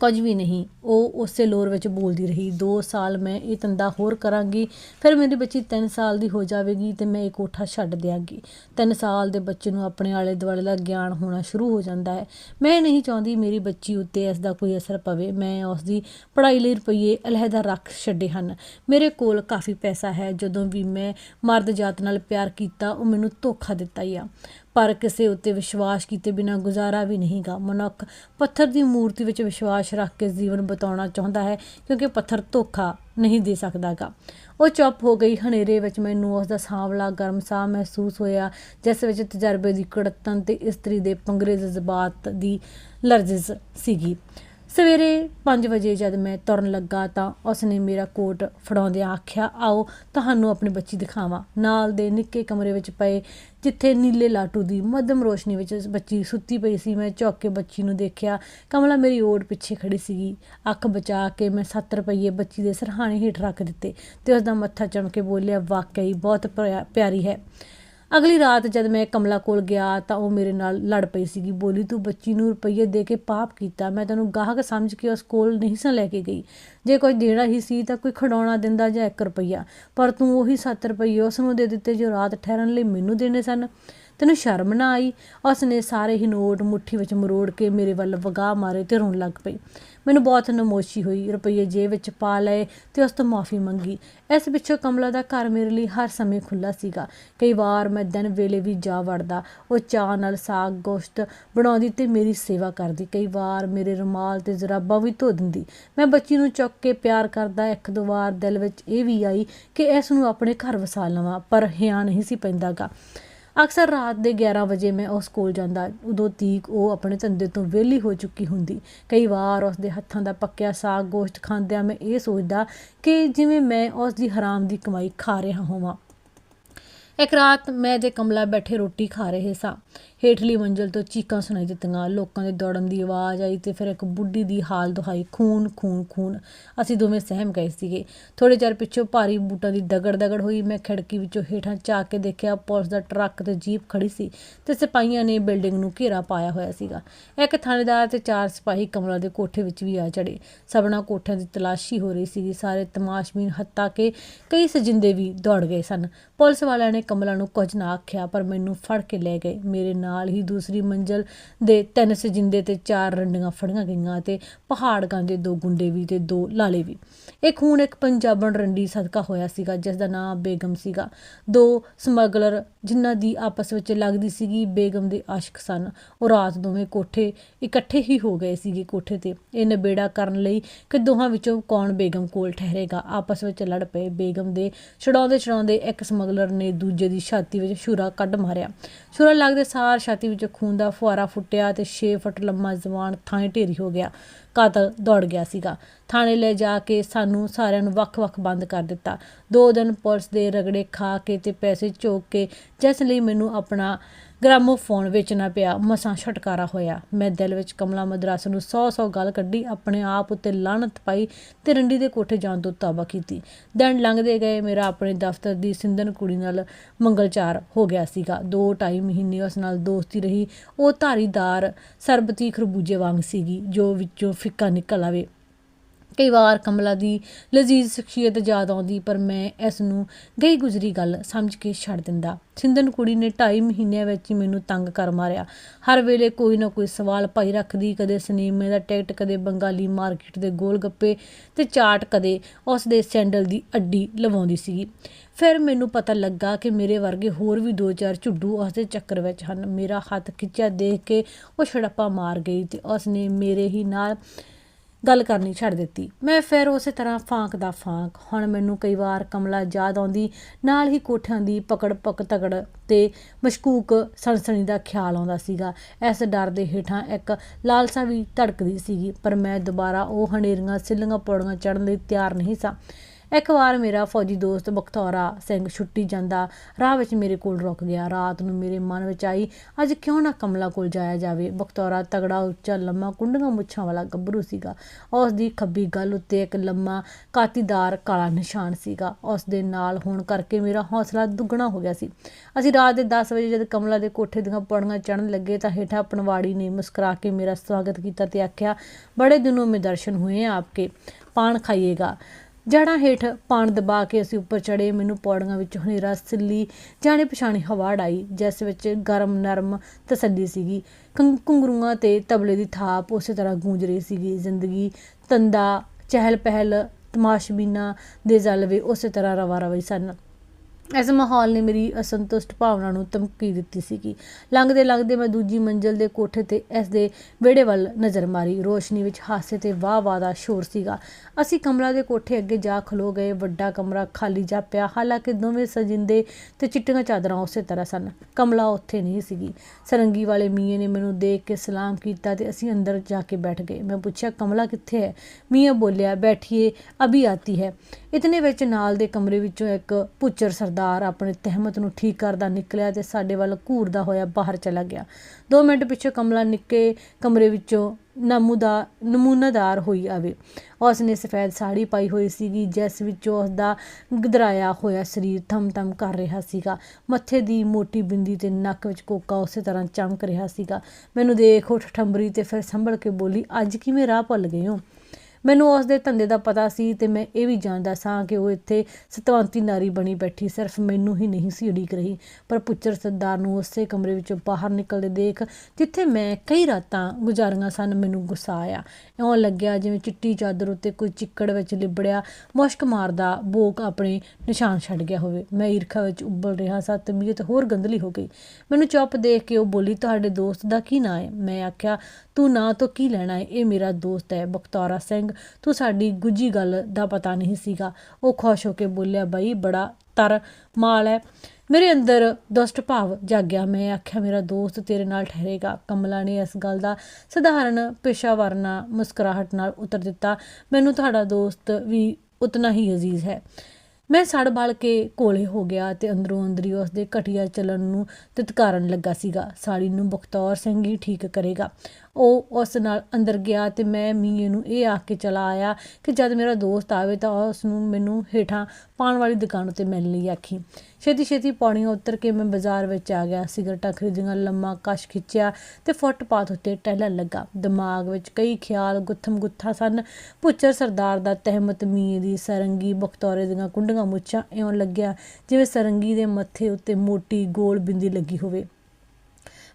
ਕੁਝ ਵੀ ਨਹੀਂ। ਉਹ ਉਸੇ ਲੋਰ ਵਿੱਚ ਬੋਲਦੀ ਰਹੀ 2 ਸਾਲ ਮੈਂ ਇਹ ਧੰਦਾ ਹੋਰ ਕਰਾਂਗੀ, ਫਿਰ ਮੇਰੀ ਬੱਚੀ 3 ਸਾਲ ਦੀ ਹੋ ਜਾਵੇਗੀ ਤੇ ਮੈਂ ਇਹ ਕੋਠਾ ਛੱਡ ਦਿਆਂਗੀ। 3 ਸਾਲ ਦੇ ਬੱਚੇ ਨੂੰ ਆਪਣੇ ਆਲੇ ਦੁਆਲੇ ਦਾ ਗਿਆਨ ਹੋਣਾ ਸ਼ੁਰੂ ਹੋ ਜਾਂਦਾ ਹੈ। ਮੈਂ ਨਹੀਂ ਚਾਹੁੰਦੀ ਮੇਰੀ ਬੱਚੀ ਉੱਤੇ ਇਸ ਦਾ ਕੋਈ ਅਸਰ ਪਵੇ। ਮੈਂ ਉਸ ਦੀ ਪੜ੍ਹਾਈ ਲਈ ਰੁਪਈਏ ਅਲੱਹਦਾ ਰੱਖ ਛੱਡੇ ਹਨ। ਮੇਰੇ ਕੋਲ ਕਾਫੀ ਪੈਸਾ ਹੈ। ਜਦੋਂ ਵੀ ਮੈਂ ਮਰਦ ਜਾਤ ਨਾਲ ਪਿਆਰ ਕੀਤਾ, ਉਹ ਮੈਨੂੰ ਧੋਖਾ ਦਿੱਤਾ ਹੀ ਆ। ਪਰ ਕਿਸੇ ਉੱਤੇ ਵਿਸ਼ਵਾਸ ਕੀਤੇ ਬਿਨਾਂ ਗੁਜ਼ਾਰਾ ਵੀ ਨਹੀਂਗਾ ਮਨੁੱਖ ਪੱਥਰ ਦੀ ਮੂਰਤੀ ਵਿੱਚ ਵਿਸ਼ਵਾਸ ਰੱਖ ਕੇ ਜੀਵਨ ਬਿਤਾਉਣਾ ਚਾਹੁੰਦਾ ਹੈ ਕਿਉਂਕਿ ਪੱਥਰ ਧੋਖਾ ਨਹੀਂ ਦੇ ਸਕਦਾਗਾ ਉਹ ਚੁੱਪ ਹੋ ਗਈ। ਹਨੇਰੇ ਵਿੱਚ ਮੈਨੂੰ ਉਸ ਦਾ ਸਾਂਵਲਾ ਗਰਮ ਸਾਹ ਮਹਿਸੂਸ ਹੋਇਆ, ਜਿਸ ਵਿੱਚ ਤਜਰਬੇ ਦੀ ਕੜਤਨ ਤੇ ਇਸਤਰੀ ਦੇ ਪੰਗਰੇ ਜਜ਼ਬਾਤ ਦੀ ਲਰਜ਼ਿਸ਼ ਸੀਗੀ। ਸਵੇਰੇ 5 ਵਜੇ ਜਦ ਮੈਂ ਤੁਰਨ ਲੱਗਾ ਤਾਂ ਉਸਨੇ ਮੇਰਾ ਕੋਟ ਫੜਾਉਂਦਿਆਂ ਆਖਿਆ, ਆਓ, ਤੁਹਾਨੂੰ ਆਪਣੀ ਬੱਚੀ ਦਿਖਾਵਾਂ। ਨਾਲ ਦੇ ਨਿੱਕੇ ਕਮਰੇ ਵਿੱਚ ਪਏ, ਜਿੱਥੇ ਨੀਲੇ ਲਾਟੂ ਦੀ ਮੱਧਮ ਰੋਸ਼ਨੀ ਵਿੱਚ ਬੱਚੀ ਸੁੱਤੀ ਪਈ ਸੀ, ਮੈਂ ਝੁੱਕ ਕੇ ਬੱਚੀ ਨੂੰ ਦੇਖਿਆ। ਕਮਲਾ ਮੇਰੀ ਓੜ ਪਿੱਛੇ ਖੜੀ ਸੀਗੀ। ਅੱਖ ਬਚਾ ਕੇ ਮੈਂ 7 ਰੁਪਏ ਬੱਚੀ ਦੇ ਸਰਹਾਣੇ ਹੇਠ ਰੱਖ ਦਿੱਤੇ ਤੇ ਉਸ ਦਾ ਮੱਥਾ ਚੁੰਮ ਕੇ ਬੋਲਿਆ ਵਾਕਈ ਬਹੁਤ ਪਿਆ- ਪਿਆਰੀ ਹੈ। ਅਗਲੀ ਰਾਤ ਜਦ ਮੈਂ ਕਮਲਾ ਕੋਲ ਗਿਆ ਤਾਂ ਉਹ ਮੇਰੇ ਨਾਲ ਲੜ ਪਈ ਸੀਗੀ। ਬੋਲੀ, ਤੂੰ ਬੱਚੀ ਨੂੰ ਰੁਪਈਏ ਦੇ ਕੇ ਪਾਪ ਕੀਤਾ। ਮੈਂ ਤੈਨੂੰ ਗਾਹਕ ਸਮਝ ਕੇ ਉਸ ਕੋਲ ਨਹੀਂ ਸਾਂ ਲੈ ਕੇ ਗਈ। ਜੇ ਕੋਈ ਦੇਣਾ ਹੀ ਸੀ ਤਾਂ ਕੋਈ ਖਡਾਉਣਾ ਦਿੰਦਾ ਜਾਂ 1 ਰੁਪਈਆ। ਪਰ ਤੂੰ ਉਹੀ 7 ਰੁਪਈਏ ਉਸ ਨੂੰ ਦੇ ਦਿੱਤੇ ਜੋ ਰਾਤ ਠਹਿਰਨ ਲਈ ਮੈਨੂੰ ਦੇਣੇ ਸਨ। ਤੈਨੂੰ ਸ਼ਰਮ ਨਾ ਆਈ? ਉਸ ਨੇ ਸਾਰੇ ਹੀ ਨੋਟ ਮੁੱਠੀ ਵਿੱਚ ਮਰੋੜ ਕੇ ਮੇਰੇ ਵੱਲ ਵਗਾ ਮਾਰੇ ਤੇ ਰੋਣ ਲੱਗ ਪਈ। ਮੈਨੂੰ ਬਹੁਤ ਨਮੋਸ਼ੀ ਹੋਈ, ਰੁਪਈਏ ਜੇਬ ਵਿੱਚ ਪਾ ਲਏ ਤੇ ਉਸ ਤੋਂ ਮਾਫੀ ਮੰਗੀ। ਇਸ ਪਿੱਛੋਂ ਕਮਲਾ ਦਾ ਘਰ ਮੇਰੇ ਲਈ ਹਰ ਸਮੇਂ ਖੁੱਲਾ ਸੀਗਾ। ਕਈ ਵਾਰ ਮੈਂ ਦਿਨ ਵੇਲੇ ਵੀ ਜਾ ਵੜਦਾ, ਉਹ ਚਾਹ ਨਾਲ ਸਾਗ ਗੋਸ਼ਤ ਬਣਾਉਂਦੀ ਤੇ ਮੇਰੀ ਸੇਵਾ ਕਰਦੀ। ਕਈ ਵਾਰ ਮੇਰੇ ਰੁਮਾਲ ਤੇ ਜ਼ਰਾਬਾਂ ਵੀ ਧੋ ਦਿੰਦੀ। ਮੈਂ ਬੱਚੀ ਨੂੰ ਚੁੱਕ ਕੇ ਪਿਆਰ ਕਰਦਾ, ਇੱਕ ਦੋ ਵਾਰ ਦਿਲ ਵਿੱਚ ਇਹ ਵੀ ਆਈ ਕਿ ਇਸ ਨੂੰ ਆਪਣੇ ਘਰ ਵਸਾ ਲਵਾਂ, ਪਰ ਹਿਆ ਨਹੀਂ ਸੀ ਪੈਂਦਾਗਾ। ਅਕਸਰ ਰਾਤ ਦੇ 11 ਵਜੇ ਮੈਂ ਉਸ ਕੋਲ ਜਾਂਦਾ। ਉਦੋਂ ਤੀਕ ਉਹ ਆਪਣੇ ਧੰਦੇ ਤੋਂ ਵਿਹਲੀ ਹੋ ਚੁੱਕੀ ਹੁੰਦੀ। ਕਈ ਵਾਰ ਉਸ ਦੇ ਹੱਥਾਂ ਦਾ ਪੱਕਿਆ ਸਾਗ ਗੋਸ਼ਤ ਖਾਂਦਿਆਂ ਮੈਂ ਇਹ ਸੋਚਦਾ ਕਿ ਜਿਵੇਂ ਮੈਂ ਉਸ ਦੀ ਹਰਾਮ ਦੀ ਕਮਾਈ ਖਾ ਰਿਹਾ ਹੋਵਾਂ। ਇੱਕ ਰਾਤ ਮੈਂ ਤੇ ਕਮਲਾ ਬੈਠੇ ਰੋਟੀ ਖਾ ਰਹੇ ਸਾਂ। ਹੇਠਲੀ ਮੰਜ਼ਲ ਤੋਂ ਚੀਕਾਂ ਸੁਣਾਈ ਦਿੱਤੀਆਂ। ਲੋਕਾਂ ਦੇ ਦੌੜਨ ਦੀ ਆਵਾਜ਼ ਆਈ ਤੇ ਫਿਰ ਇੱਕ ਬੁੱਢੀ ਦੀ ਹਾਲ ਦੁਹਾਈ ਖੂਨ ਖੂਨ ਖੂਨ। ਅਸੀਂ ਦੋਵੇਂ ਸਹਿਮ ਗਏ ਸੀਗੇ। ਥੋੜੇ ਚਿਰ ਪਿੱਛੋਂ ਭਾਰੀ ਬੂਟਾਂ ਦੀ ਦਗੜ ਦਗੜ ਹੋਈ। ਮੈਂ ਖਿੜਕੀ ਵਿੱਚੋਂ ਹੇਠਾਂ ਝਾਕ ਕੇ ਦੇਖਿਆ ਪੁਲਿਸ ਦਾ ਟਰੱਕ ਤੇ ਜੀਪ ਖੜੀ ਸੀ ਤੇ ਸਿਪਾਹੀਆਂ ਨੇ ਬਿਲਡਿੰਗ ਨੂੰ ਘੇਰਾ ਪਾਇਆ ਹੋਇਆ ਸੀਗਾ। ਇੱਕ ਥਾਣੇਦਾਰ ਤੇ ਚਾਰ ਸਿਪਾਹੀ ਕਮਲਾ ਦੇ ਕੋਠੇ ਵਿੱਚ ਵੀ ਆ ਚੜੇ ਸਭਨਾ ਕੋਠਿਆਂ ਦੀ ਤਲਾਸ਼ੀ ਹੋ ਰਹੀ ਸੀਗੀ। ਸਾਰੇ ਤਮਾਸ਼ਬੀਨ ਹੱਤਾ ਕੇ ਕਈ ਸਜਿੰਦੇ ਵੀ ਦੌੜ ਗਏ ਸਨ। ਪੁਲਿਸ ਵਾਲਿਆਂ ਨੇ ਕਮਲਾ ਨੂੰ ਕੁਝ ਨਾ ਆਖਿਆ, ਪਰ ਮੈਨੂੰ ਫੜ ਕੇ ਲੈ ਗਏ। ਮੇਰੇ ਨਾਲ ਹੀ ਦੂਸਰੀ ਮੰਜ਼ਲ ਦੇ ਤਿੰਨ ਸਜਿੰਦੇ ਤੇ ਚਾਰ ਰੰਡੀਆਂ ਫੜੀਆਂ ਗਈਆਂ ਤੇ ਪਹਾੜ ਗਾਂ ਦੇ ਦੋ ਗੁੰਡੇ ਵੀ ਤੇ ਦੋ ਲਾਲੇ ਵੀ ਇਹ ਖੂਨ ਇੱਕ ਪੰਜਾਬਣ ਰੰਡੀ ਸਦਕਾ ਹੋਇਆ ਸੀਗਾ ਜਿਸ ਦਾ ਨਾਮ ਬੇਗਮ ਸੀਗਾ। ਦੋ ਸਮਗਲਰ ਜਿਨ੍ਹਾਂ ਦੀ ਆਪਸ ਵਿੱਚ ਲੱਗਦੀ ਸੀਗੀ, ਬੇਗਮ ਦੇ ਆਸ਼ਿਕ ਸਨ। ਉਹ ਰਾਤ ਦੋਵੇਂ ਕੋਠੇ ਇਕੱਠੇ ਹੀ ਹੋ ਗਏ ਸੀਗੇ ਕੋਠੇ ਤੇ। ਇਹ ਨਿਬੇੜਾ ਕਰਨ ਲਈ ਕਿ ਦੋਹਾਂ ਵਿੱਚੋਂ ਕੌਣ ਬੇਗਮ ਕੋਲ ਠਹਿਰੇਗਾ। ਆਪਸ ਵਿੱਚ ਲੜ ਪਏ ਬੇਗਮ ਦੇ ਛਡਾਉਂਦੇ ਛਡਾਉਂਦੇ ਇੱਕ ਸਮਗਲਰ ਨੇ ਦੂਜੇ ਦੀ ਛਾਤੀ ਵਿੱਚ ਛੁਰਾ ਕੱਢ ਮਾਰਿਆ। ਛੁਰਾ ਲੱਗਦੇ ਸਾਰ ਛਾਤੀ ਵਿੱਚ ਖੂਨ ਦਾ ਫੁਹਾਰਾ ਫੁੱਟਿਆ ਤੇ 6 ਫੁੱਟ ਲੰਮਾ ਜਵਾਨ ਥਾਂ ਢੇਰੀ ਹੋ ਗਿਆ। ਕਾਤਲ ਦੌੜ ਗਿਆ ਸੀਗਾ। ਥਾਣੇ ਲੈ ਜਾ ਕੇ ਸਾਨੂੰ ਸਾਰਿਆਂ ਨੂੰ ਵੱਖ-ਵੱਖ ਬੰਦ ਕਰ ਦਿੱਤਾ। ਦੋ ਦਿਨ ਪੁਲਿਸ ਦੇ ਰਗੜੇ ਖਾ ਕੇ ਤੇ ਪੈਸੇ ਚੋਕ ਕੇ, ਜਿਸ ਲਈ ਮੈਨੂੰ ਆਪਣਾ ਗ੍ਰਾਮੋਫੋਨ ਵੇਚਣਾ ਪਿਆ, ਮਸਾਂ ਛਟਕਾਰਾ ਹੋਇਆ। ਮੈਂ ਦਿਲ ਵਿੱਚ ਕਮਲਾ ਮਦਰਾਸ ਨੂੰ ਸੌ ਸੌ ਗੱਲ ਕੱਢੀ, ਆਪਣੇ ਆਪ ਉੱਤੇ ਲਾਹਨਤ ਪਾਈ ਤੇ ਰੰਡੀ ਦੇ ਕੋਠੇ ਜਾਣ ਤੋਂ ਤੌਬਾ ਕੀਤੀ। ਦਿਨ ਲੰਘਦੇ ਗਏ, ਮੇਰਾ ਆਪਣੇ ਦਫ਼ਤਰ ਦੀ ਸਿੰਧਨ ਕੁੜੀ ਨਾਲ ਮੰਗਲਚਾਰ ਹੋ ਗਿਆ ਸੀਗਾ। ਦੋ ਢਾਈ ਮਹੀਨੇ ਉਸ ਨਾਲ ਦੋਸਤੀ ਰਹੀ। ਉਹ ਧਾਰੀਦਾਰ ਸਰਬਤੀ ਖਰਬੂਜੇ ਵਾਂਗ ਸੀਗੀ, ਜੋ ਵਿੱਚੋਂ ਫਿੱਕਾ ਨਿਕਲ ਆਵੇ। ਕਈ ਵਾਰ ਕਮਲਾ ਦੀ ਲਜ਼ੀਜ਼ ਸ਼ਖਸੀਅਤ ਯਾਦ ਆਉਂਦੀ, ਪਰ ਮੈਂ ਇਸ ਨੂੰ ਗਈ ਗੁਜ਼ਰੀ ਗੱਲ ਸਮਝ ਕੇ ਛੱਡ ਦਿੰਦਾ। ਸਿੰਧਨ ਕੁੜੀ ਨੇ 2.5 ਮਹੀਨਿਆਂ ਵਿੱਚ ਹੀ ਮੈਨੂੰ ਤੰਗ ਕਰ ਮਾਰਿਆ। ਹਰ ਵੇਲੇ ਕੋਈ ਨਾ ਕੋਈ ਸਵਾਲ ਪਾਈ ਰੱਖਦੀ, ਕਦੇ ਸਿਨੇਮੇ ਦਾ ਟਿਕਟ, ਕਦੇ ਬੰਗਾਲੀ ਮਾਰਕੀਟ ਦੇ ਗੋਲ ਗੱਪੇ ਤੇ ਚਾਟ, ਕਦੇ ਉਸ ਦੇ ਸੈਂਡਲ ਦੀ ਅੱਡੀ ਲਵਾਉਂਦੀ ਸੀ ਫਿਰ ਮੈਨੂੰ ਪਤਾ ਲੱਗਾ ਕਿ ਮੇਰੇ ਵਰਗੇ ਹੋਰ ਵੀ ਦੋ ਚਾਰ ਝੁੱਡੂ ਉਸ ਦੇ ਚੱਕਰ ਵਿੱਚ ਹਨ। ਮੇਰਾ ਹੱਥ ਖਿੱਚਿਆ ਦੇਖ ਕੇ ਉਹ ਛੜੱਪਾ ਮਾਰ ਗਈ ਤੇ ਉਸ ਨੇ ਮੇਰੇ ਹੀ ਨਾਲ ਗੱਲ ਕਰਨੀ ਛੱਡ ਦਿੱਤੀ। ਮੈਂ ਫਿਰ ਉਸੇ ਤਰ੍ਹਾਂ ਫਾਂਕ ਦਾ ਫਾਂਕ, ਹੁਣ ਮੈਨੂੰ ਕਈ ਵਾਰ ਕਮਲਾ ਯਾਦ ਆਉਂਦੀ, ਨਾਲ ਹੀ ਕੋਠਿਆਂ ਦੀ ਪਕੜ ਪਕ ਤਗੜ ਤੇ ਮਸ਼ਕੂਕ ਸਨਸਨੀ ਦਾ ਖਿਆਲ ਆਉਂਦਾ ਸੀਗਾ। ਇਸ ਡਰ ਦੇ ਹੇਠਾਂ ਇੱਕ ਲਾਲਸਾ ਵੀ ਧੜਕਦੀ ਸੀਗੀ, ਪਰ ਮੈਂ ਦੁਬਾਰਾ ਉਹ ਹਨੇਰੀਆਂ, ਸਿੱਲੀਆਂ ਪੌੜੀਆਂ ਚੜ੍ਹਨ ਲਈ ਤਿਆਰ ਨਹੀਂ ਸਾਂ। ਇੱਕ ਵਾਰ ਮੇਰਾ ਫੌਜੀ ਦੋਸਤ ਬਖਤੌਰਾ ਸਿੰਘ ਛੁੱਟੀ ਜਾਂਦਾ, ਰਾਹ ਵਿੱਚ ਮੇਰੇ ਕੋਲ ਰੁਕ ਗਿਆ। ਰਾਤ ਨੂੰ ਮੇਰੇ ਮਨ ਵਿੱਚ ਆਈ, ਅੱਜ ਕਿਉਂ ਨਾ ਕਮਲਾ ਕੋਲ ਜਾਇਆ ਜਾਵੇ? ਬਖਤੌਰਾ ਤਗੜਾ, ਉੱਚਾ, ਲੰਮਾ, ਕੁੰਡੀਆਂ ਮੁੱਛਾਂ ਵਾਲਾ ਗੱਭਰੂ ਸੀਗਾ। ਉਸ ਦੀ ਖੱਬੀ ਗੱਲ ਉੱਤੇ ਇੱਕ ਲੰਮਾ, ਕਾਤੀਦਾਰ, ਕਾਲਾ ਨਿਸ਼ਾਨ ਸੀਗਾ। ਉਸ ਦੇ ਨਾਲ ਹੋਣ ਕਰਕੇ ਮੇਰਾ ਹੌਸਲਾ ਦੁੱਗਣਾ ਹੋ ਗਿਆ ਸੀ। ਅਸੀਂ ਰਾਤ ਦੇ 10 ਵਜੇ ਜਦ ਕਮਲਾ ਦੇ ਕੋਠੇ ਦੀਆਂ ਪੌੜੀਆਂ ਚੜ੍ਹਨ ਲੱਗੇ ਤਾਂ ਹੇਠਾਂ ਪਨਵਾੜੀ ਨੇ ਮੁਸਕਰਾ ਕੇ ਮੇਰਾ ਸਵਾਗਤ ਕੀਤਾ ਤੇ ਆਖਿਆ, ਬੜੇ ਦਿਨੋਂ ਮੇ ਦਰਸ਼ਨ ਹੋਏ ਆ ਆਪਕੇ, ਪਾਨ ਖਾਈਏਗਾ। ਜੜਾਂ ਹੇਠ ਪਾਣ ਦਬਾ ਕੇ ਅਸੀਂ ਉੱਪਰ ਚੜੇ ਮੈਨੂੰ ਪੌੜੀਆਂ ਵਿੱਚ ਹਨੇਰਾ, ਸਿੱਲੀ ਜਾਣੇ ਪਛਾਣੀ ਹਵਾ ਡਾਈ ਜਿਸ ਵਿੱਚ ਗਰਮ, ਨਰਮ ਤਸੱਲੀ ਸੀਗੀ। ਕੰਗ- ਘੁੰਗਰੂਆਂ ਤੇ ਤਬਲੇ ਦੀ ਥਾਪ ਉਸੇ ਤਰ੍ਹਾਂ ਗੂੰਜ ਰਹੀ ਸੀਗੀ। ਜ਼ਿੰਦਗੀ ਤੰਦਾ ਚਹਿਲ ਪਹਿਲ ਤਮਾਸ਼ਬੀਨਾ ਦੇ ਜਲਵੇ ਉਸੇ ਤਰ੍ਹਾਂ ਰਵਾ ਰਵੇ ਸਨ। ਇਸ ਮਾਹੌਲ ਨੇ ਮੇਰੀ ਅਸੰਤੁਸ਼ਟ ਭਾਵਨਾ ਨੂੰ ਧਮਕੀ ਦਿੱਤੀ ਸੀਗੀ। ਲੰਘਦੇ ਲੰਘਦੇ ਮੈਂ ਦੂਜੀ ਮੰਜ਼ਲ ਦੇ ਕੋਠੇ ਤੇ ਇਸ ਦੇ ਵਿਹੜੇ ਵੱਲ ਨਜ਼ਰ ਮਾਰੀ। ਰੋਸ਼ਨੀ ਵਿੱਚ ਹਾਸੇ ਤੇ ਵਾਹ ਵਾਹ ਦਾ ਸ਼ੋਰ ਸੀਗਾ। ਅਸੀਂ ਕਮਰਾ ਦੇ ਕੋਠੇ ਅੱਗੇ ਜਾ ਖਲੋ ਗਏ। ਵੱਡਾ ਕਮਰਾ ਖਾਲੀ ਜਾਪਿਆ ਹਾਲਾਂਕਿ ਦੋਵੇਂ ਸਜਿੰਦੇ ਤੇ ਚਿੱਟੀਆਂ ਚਾਦਰਾਂ ਉਸੇ ਤਰ੍ਹਾਂ ਸਨ। ਕਮਲਾ ਉੱਥੇ ਨਹੀਂ ਸੀਗੀ। ਸਰੰਗੀ ਵਾਲੇ ਮੀਆਂ ਨੇ ਮੈਨੂੰ ਦੇਖ ਕੇ ਸਲਾਮ ਕੀਤਾ ਤੇ ਅਸੀਂ ਅੰਦਰ ਜਾ ਕੇ ਬੈਠ ਗਏ। ਮੈਂ ਪੁੱਛਿਆ, ਕਮਲਾ ਕਿੱਥੇ ਹੈ? ਮੀਆਂ ਬੋਲਿਆ, ਬੈਠੀਏ, ਅਭੀ ਆਤੀ ਹੈ। ਇਤਨੇ ਵਿੱਚ ਨਾਲ ਦੇ ਕਮਰੇ ਵਿੱਚੋਂ ਇੱਕ ਪੁੱਚਰ ਸਰਦਾਰ ਆਪਣੇ ਤਹਿਮਤ ਨੂੰ ਠੀਕ ਕਰਦਾ ਨਿਕਲਿਆ ਤੇ ਸਾਡੇ ਵੱਲ ਘੂਰਦਾ ਹੋਇਆ ਬਾਹਰ ਚਲਾ ਗਿਆ। 2 ਮਿੰਟ ਪਿੱਛੇ ਕਮਲਾ ਨਿੱਕੇ ਕਮਰੇ ਵਿੱਚੋਂ ਨਮੂਦਾ ਨਮੂਨਾਦਾਰ ਹੋਈ ਆਵੇ। ਉਸ ਨੇ ਸਫੈਦ ਸਾੜੀ ਪਾਈ ਹੋਈ ਸੀਗੀ, ਜਿਸ ਵਿੱਚੋਂ ਉਸ ਦਾ ਗਦਰਾਇਆ ਹੋਇਆ ਸਰੀਰ ਥਮਥਮ ਕਰ ਰਿਹਾ ਸੀਗਾ। ਮੱਥੇ ਦੀ ਮੋਟੀ ਬਿੰਦੀ ਤੇ ਨੱਕ ਵਿੱਚ ਕੋਕਾ ਉਸੇ ਤਰ੍ਹਾਂ ਚਮਕ ਰਿਹਾ ਸੀਗਾ। ਮੈਨੂੰ ਦੇਖ, ਉੱਠ ਠੰਬਰੀ ਤੇ ਫਿਰ ਸੰਭਲ ਕੇ ਬੋਲੀ, ਅੱਜ ਕਿਵੇਂ ਰਾਹ ਭੁੱਲ ਗਏ ਹੋ? ਮੈਨੂੰ ਉਸ ਦੇ ਧੰਦੇ ਦਾ ਪਤਾ ਸੀ ਤੇ ਮੈਂ ਇਹ ਵੀ ਜਾਣਦਾ ਸਾਂ ਕਿ ਉਹ ਇੱਥੇ ਸਤਵੰਤੀ ਨਾਰੀ ਬਣੀ ਬੈਠੀ, ਸਿਰਫ ਮੈਨੂੰ ਹੀ ਨਹੀਂ ਸੀ ਉਡੀਕ ਰਹੀ। ਪਰ ਪੁੱਤਰ ਸਰਦਾਰ ਨੂੰ ਉਸੇ ਕਮਰੇ ਵਿੱਚੋਂ ਬਾਹਰ ਨਿਕਲਦੇ ਦੇਖ ਜਿੱਥੇ ਮੈਂ ਕਈ ਰਾਤਾਂ ਗੁਜ਼ਾਰੀਆਂ ਸਨ, ਮੈਨੂੰ ਗੁੱਸਾ ਆਇਆ। ਇਉਂ ਲੱਗਿਆ ਜਿਵੇਂ ਚਿੱਟੀ ਚਾਦਰ ਉੱਤੇ ਕੋਈ ਚਿੱਕੜ ਵਿੱਚ ਲਿਬੜਿਆ, ਮੁਸ਼ਕ ਮਾਰਦਾ ਬੋਕ ਆਪਣੇ ਨਿਸ਼ਾਨ ਛੱਡ ਗਿਆ ਹੋਵੇ। ਮੈਂ ਈਰਖਾ ਵਿੱਚ ਉੱਬਲ ਰਿਹਾ ਸਾਂ ਤਬੀਅਤ ਹੋਰ ਗੰਦਲੀ ਹੋ ਗਈ। ਮੈਨੂੰ ਚੁੱਪ ਦੇਖ ਕੇ ਉਹ ਬੋਲੀ, ਤੁਹਾਡੇ ਦੋਸਤ ਦਾ ਕੀ ਨਾਂ ਹੈ? ਮੈਂ ਆਖਿਆ ਤੂੰ ਨਾਂ ਤੋਂ ਕੀ ਲੈਣਾ ਹੈ ਇਹ ਮੇਰਾ ਦੋਸਤ ਹੈ, ਬਖਤੌਰਾ ਸਿੰਘ। ਤੂੰ ਸਾਡੀ ਗੁੱਜੀ ਗੱਲ ਦਾ ਪਤਾ ਨਹੀਂ ਸੀਗਾ। ਉਹ ਖੁਸ਼ ਹੋ ਕੇ ਬੋਲਿਆ, ਬਾਈ, ਬੜਾ ਤਰ ਮਾਲ ਹੈ। ਮੇਰੇ ਅੰਦਰ ਦੁਸ਼ਟ ਭਾਵ ਜਾਗਿਆ ਮੈਂ ਆਖਿਆ, ਮੇਰਾ ਦੋਸਤ ਤੇਰੇ ਨਾਲ ਠਹਿਰੇਗਾ। ਕਮਲਾ ਨੇ ਇਸ ਗੱਲ ਦਾ ਸਧਾਰਨ ਪੇਸ਼ਾਵਰਨਾ ਮੁਸਕਰਾਹਟ ਨਾਲ ਉੱਤਰ ਦਿੱਤਾ। ਮੈਨੂੰ ਤੁਹਾਡਾ ਦੋਸਤ ਵੀ ਉਤਨਾ ਹੀ ਅਜ਼ੀਜ਼ ਹੈ। ਮੈਂ ਸੜ ਬਲ ਕੇ ਕੋਲੇ ਹੋ ਗਿਆ ਤੇ ਅੰਦਰੋਂ ਅੰਦਰੀ ਉਸ ਦੇ ਘਟੀਆ ਚੱਲਣ ਨੂੰ ਤਿਤਕਾਰਨ ਲੱਗਾ ਸੀਗਾ। ਸਾੜੀ ਨੂੰ ਬਖਤੌਰ ਸਿੰਘ ਹੀ ਠੀਕ ਕਰੇਗਾ। ਉਹ ਉਸ ਨਾਲ ਅੰਦਰ ਗਿਆ ਤੇ ਮੈਂ ਮੀਏ ਨੂੰ ਇਹ ਆਖ ਕੇ ਚਲਾ ਆਇਆ ਕਿ ਜਦ ਮੇਰਾ ਦੋਸਤ ਆਵੇ ਤਾਂ ਉਸ ਨੂੰ ਮੈਨੂੰ ਹੇਠਾਂ ਪਾਣ ਵਾਲੀ ਦੁਕਾਨ ਉੱਤੇ ਮਿਲਣ ਲਈ ਆਖੀ। ਛੇਤੀ ਛੇਤੀ ਪੌੜੀਆਂ ਉਤਰ ਕੇ ਮੈਂ ਬਾਜ਼ਾਰ ਵਿੱਚ ਆ ਗਿਆ, ਸਿਗਰਟਾਂ ਖਰੀਦੀਆਂ ਲੰਮਾ ਕਸ਼ ਖਿੱਚਿਆ ਤੇ ਫੁੱਟਪਾਥ ਉੱਤੇ ਟਹਿਲਣ ਲੱਗਾ। ਦਿਮਾਗ ਵਿੱਚ ਕਈ ਖਿਆਲ ਗੁੱਥਮ ਗੁੱਥਾ ਸਨ। ਪੁੱਚਰ ਸਰਦਾਰ ਦਾ ਤਹਿਮਤ ਮੀਏ ਦੀ ਸਰੰਗੀ, ਬਖਤੌਰੇ ਦੀਆਂ ਕੁੰਡੀਆਂ ਮੁੱਛਾਂ ਇਉਂ ਲੱਗਿਆ ਜਿਵੇਂ ਸਰੰਗੀ ਦੇ ਮੱਥੇ ਉੱਤੇ ਮੋਟੀ ਗੋਲ ਬਿੰਦੀ ਲੱਗੀ ਹੋਵੇ।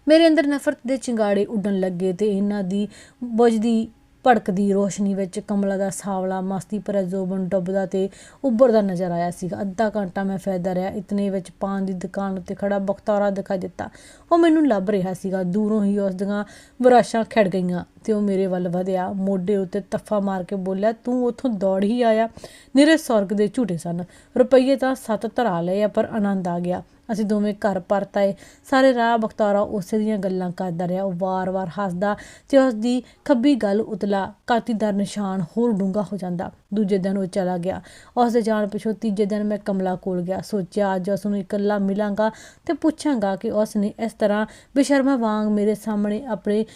ਮੇਰੇ ਅੰਦਰ ਨਫ਼ਰਤ ਦੇ ਚਿੰਗਾੜੇ ਉੱਡਣ ਲੱਗੇ ਤੇ ਇਹਨਾਂ ਦੀ ਬੁਝਦੀ ਭੜਕਦੀ ਰੋਸ਼ਨੀ ਵਿੱਚ ਕਮਲਾ ਦਾ ਸਾਵਲਾ, ਮਸਤੀ ਭਰਿਆ ਜ਼ੋਬਨ ਡੁੱਬਦਾ ਤੇ ਉੱਭਰਦਾ ਨਜ਼ਰ ਆਇਆ ਸੀਗਾ। ਅੱਧਾ ਘੰਟਾ ਮੈਂ ਫਾਇਦਾ ਰਿਹਾ, ਇਤਨੇ ਵਿੱਚ ਪਾਨ ਦੀ ਦੁਕਾਨ ਉੱਤੇ ਖੜਾ ਬਖਤੌਰਾ ਦਿਖਾਈ ਦਿੱਤਾ। ਉਹ ਮੈਨੂੰ ਲੱਭ ਰਿਹਾ ਸੀਗਾ। ਦੂਰੋਂ ਹੀ ਉਸ ਦੀਆਂ ਵਿਰਾਸ਼ਾਂ ਖਿੜ ਗਈਆਂ ਤੇ ਉਹ ਮੇਰੇ ਵੱਲ ਵਧਿਆ। ਮੋਢੇ ਉੱਤੇ ਤੱਫਾ ਮਾਰ ਕੇ ਬੋਲਿਆ, ਤੂੰ ਉੱਥੋਂ ਦੌੜ ਹੀ ਆਇਆ। ਨਿਰੇ ਸਵਰਗ ਦੇ ਝੂਟੇ ਸਨ। ਰੁਪਈਏ ਤਾਂ ਸੱਤ ਧਰਾ ਲਏ ਆ, ਪਰ ਆਨੰਦ ਆ ਗਿਆ। ਅਸੀਂ ਦੋਵੇਂ ਘਰ ਪਰਤ ਆਏ। ਸਾਰੇ ਰਾਹ ਬਖਤਾਰਾ ਉਸੇ ਦੀਆਂ ਗੱਲਾਂ ਕਰਦਾ ਰਿਹਾ। ਉਹ ਵਾਰ-ਵਾਰ ਹੱਸਦਾ ਤੇ ਉਸ ਦੀ ਖੱਬੀ ਗੱਲ ਉਤਲਾ ਕਾਤੀ ਦਾ ਨਿਸ਼ਾਨ ਹੋਰ ਡੂੰਘਾ ਹੋ ਜਾਂਦਾ। ਦੂਜੇ ਦਿਨ ਉਹ ਚਲਾ ਗਿਆ। ਉਸ ਦੇ ਜਾਣ ਪਿਛੋਂ ਤੀਜੇ ਦਿਨ ਮੈਂ ਕਮਲਾ ਕੋਲ ਗਿਆ। ਸੋਚਿਆ, ਅੱਜ ਉਸ ਨੂੰ ਇਕੱਲਾ ਮਿਲਾਂਗਾ ਤੇ ਪੁੱਛਾਂਗਾ ਕਿ ਉਸ ਨੇ ਇਸ ਤਰ੍ਹਾਂ ਬੇਸ਼ਰਮਾ ਵਾਂਗ ਮੇਰੇ ਸਾਹਮਣੇ ਆਪਣੇ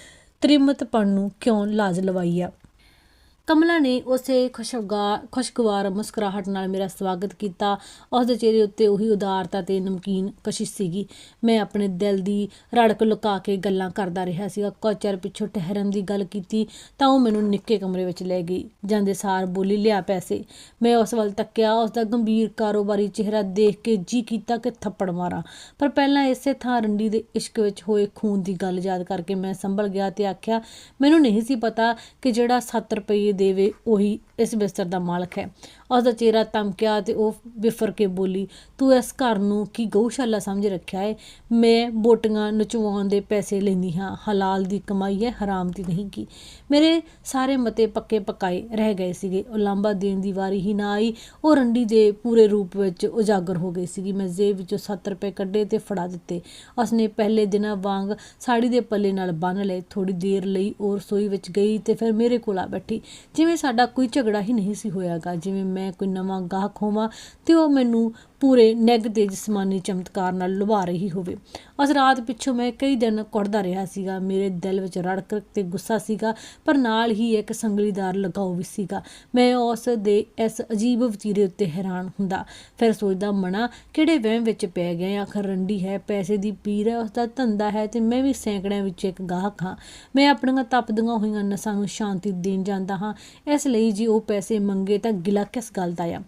ਤ੍ਰਿਮਤਪਣ ਨੂੰ ਕਿਉਂ ਲਾਜ ਲਵਾਈ ਆ। ਕਮਲਾ ਨੇ ਉਸੇ ਖੁਸ਼ਗਵਾਰ ਖੁਸ਼ਗਵਾਰ ਮੁਸਕਰਾਹਟ ਨਾਲ ਮੇਰਾ ਸਵਾਗਤ ਕੀਤਾ। ਉਸ ਦੇ ਚਿਹਰੇ ਉੱਤੇ ਉਹੀ ਉਦਾਰਤਾ ਤੇ ਨਮਕੀਨ ਕਸ਼ਿਸ਼ ਸੀਗੀ। ਮੈਂ ਆਪਣੇ ਦਿਲ ਦੀ ਰੜਕ ਲੁਕਾ ਕੇ ਗੱਲਾਂ ਕਰਦਾ ਰਿਹਾ ਸੀਗਾ। ਕੁਝ ਚਿਰ ਪਿੱਛੋਂ ਠਹਿਰਨ ਦੀ ਗੱਲ ਕੀਤੀ ਤਾਂ ਉਹ ਮੈਨੂੰ ਨਿੱਕੇ ਕਮਰੇ ਵਿੱਚ ਲੈ ਗਈ, ਜਾਂਦੇ ਸਾਰ ਬੋਲੀ, ਲਿਆ ਪੈਸੇ। ਮੈਂ ਉਸ ਵੱਲ ਤੱਕਿਆ ਉਸ ਦਾ ਗੰਭੀਰ ਕਾਰੋਬਾਰੀ ਚਿਹਰਾ ਦੇਖ ਕੇ ਜੀ ਕੀਤਾ ਕਿ ਥੱਪੜ ਮਾਰਾਂ। ਪਰ ਪਹਿਲਾਂ ਇਸੇ ਥਾਂ ਰੰਡੀ ਦੇ ਇਸ਼ਕ ਵਿੱਚ ਹੋਏ ਖੂਨ ਦੀ ਗੱਲ ਯਾਦ ਕਰਕੇ ਮੈਂ ਸੰਭਲ ਗਿਆ ਤੇ ਆਖਿਆ, ਮੈਨੂੰ ਨਹੀਂ ਸੀ ਪਤਾ ਕਿ ਜਿਹੜਾ 7 ਰੁਪਏ ਦੇਵੇ ਉਹੀ ਇਸ ਬਿਸਤਰ ਦਾ ਮਾਲਕ ਹੈ। ਉਸ ਦਾ ਚਿਹਰਾ ਧਮਕਿਆ ਅਤੇ ਉਹ ਵਿਫਰ ਕੇ ਬੋਲੀ, ਤੂੰ ਇਸ ਘਰ ਨੂੰ ਕੀ ਗਊਸ਼ਾਲਾ ਸਮਝ ਰੱਖਿਆ ਹੈ ਮੈਂ ਬੋਟੀਆਂ ਨਚਵਾਉਣ ਦੇ ਪੈਸੇ ਲੈਂਦੀ ਹਾਂ, ਹਲਾਲ ਦੀ ਕਮਾਈ ਹੈ, ਹਰਾਮ ਦੀ ਨਹੀਂ ਕੀ? ਮੇਰੇ ਸਾਰੇ ਮਤੇ ਪੱਕੇ ਪਕਾਏ ਰਹਿ ਗਏ ਸੀਗੇ। ਉਹ ਲਾਂਬਾ ਦੇਣ ਦੀ ਵਾਰੀ ਹੀ ਨਾ ਆਈ। ਉਹ ਰੰਡੀ ਦੇ ਪੂਰੇ ਰੂਪ ਵਿੱਚ ਉਜਾਗਰ ਹੋ ਗਈ ਸੀਗੀ। ਮੈਂ ਜੇਬ ਵਿੱਚੋਂ 7 ਰੁਪਏ ਕੱਢੇ ਤੇ ਫੜਾ ਦਿੱਤੇ। ਉਸਨੇ ਪਹਿਲੇ ਦਿਨਾਂ ਵਾਂਗ ਸਾੜੀ ਦੇ ਪੱਲੇ ਨਾਲ ਬੰਨ ਲਏ। ਥੋੜੀ ਦੇਰ ਲਈ ਉਹ ਰਸੋਈ ਵਿੱਚ ਗਈ ਤੇ ਫਿਰ ਮੇਰੇ ਕੋਲ ਆ ਬੈਠੀ। ਜਿਵੇਂ ਸਾਡਾ ਕੋਈ ਝਗੜਾ ਹੀ ਨਹੀਂ ਸੀ ਹੋਇਆਗਾ, ਜਿਵੇਂ ਮੈਂ ਕੋਈ ਨਵਾਂ ਗਾਹਕ ਹੋਵਾਂ ਤੇ ਉਹ ਮੈਨੂੰ ਪੂਰੇ ਨਿੱਘ ਤੇ ਜਿਸਮਾਨੀ ਚਮਤਕਾਰ ਨਾਲ ਲੁਭਾ ਰਹੀ ਹੋਵੇ। ਉਸ ਰਾਤ ਪਿੱਛੋਂ ਮੈਂ ਕਈ ਦਿਨ ਕੁੜਦਾ ਰਿਹਾ ਸੀਗਾ। ਮੇਰੇ ਦਿਲ ਵਿੱਚ ਰੜਕ ਤੇ ਗੁੱਸਾ ਸੀਗਾ, ਪਰ ਨਾਲ ਹੀ ਇੱਕ ਸੰਗਲੀਦਾਰ ਲਗਾਓ ਵੀ ਸੀਗਾ। ਮੈਂ ਉਸ ਦੇ ਇਸ ਅਜੀਬ ਵਤੀਰੇ ਉੱਤੇ ਹੈਰਾਨ ਹੁੰਦਾ। ਫਿਰ ਸੋਚਦਾ, ਮਣਾ, ਕਿਹੜੇ ਵਹਿਮ ਵਿੱਚ ਪੈ ਗਏ ਆਖਰ ਰੰਡੀ ਹੈ, ਪੈਸੇ ਦੀ ਪੀਰ ਹੈ ਉਸ ਦਾ ਧੰਦਾ ਹੈ ਤੇ ਮੈਂ ਵੀ ਸੈਂਕੜਿਆਂ ਵਿੱਚ ਇੱਕ ਗਾਹਕ ਹਾਂ। ਮੈਂ ਆਪਣੀਆਂ ਤਪਦੀਆਂ ਹੋਈਆਂ ਨਸਾਂ ਨੂੰ ਸ਼ਾਂਤੀ ਦੇਣ ਜਾਂਦਾ ਹਾਂ। ਇਸ ਲਈ ਜੀ ਉਹ ਪੈਸੇ ਮੰਗੇ ਤਾਂ ਗਿਲਾ ਕਿਸ ਗੱਲ ਦਾ ਆ?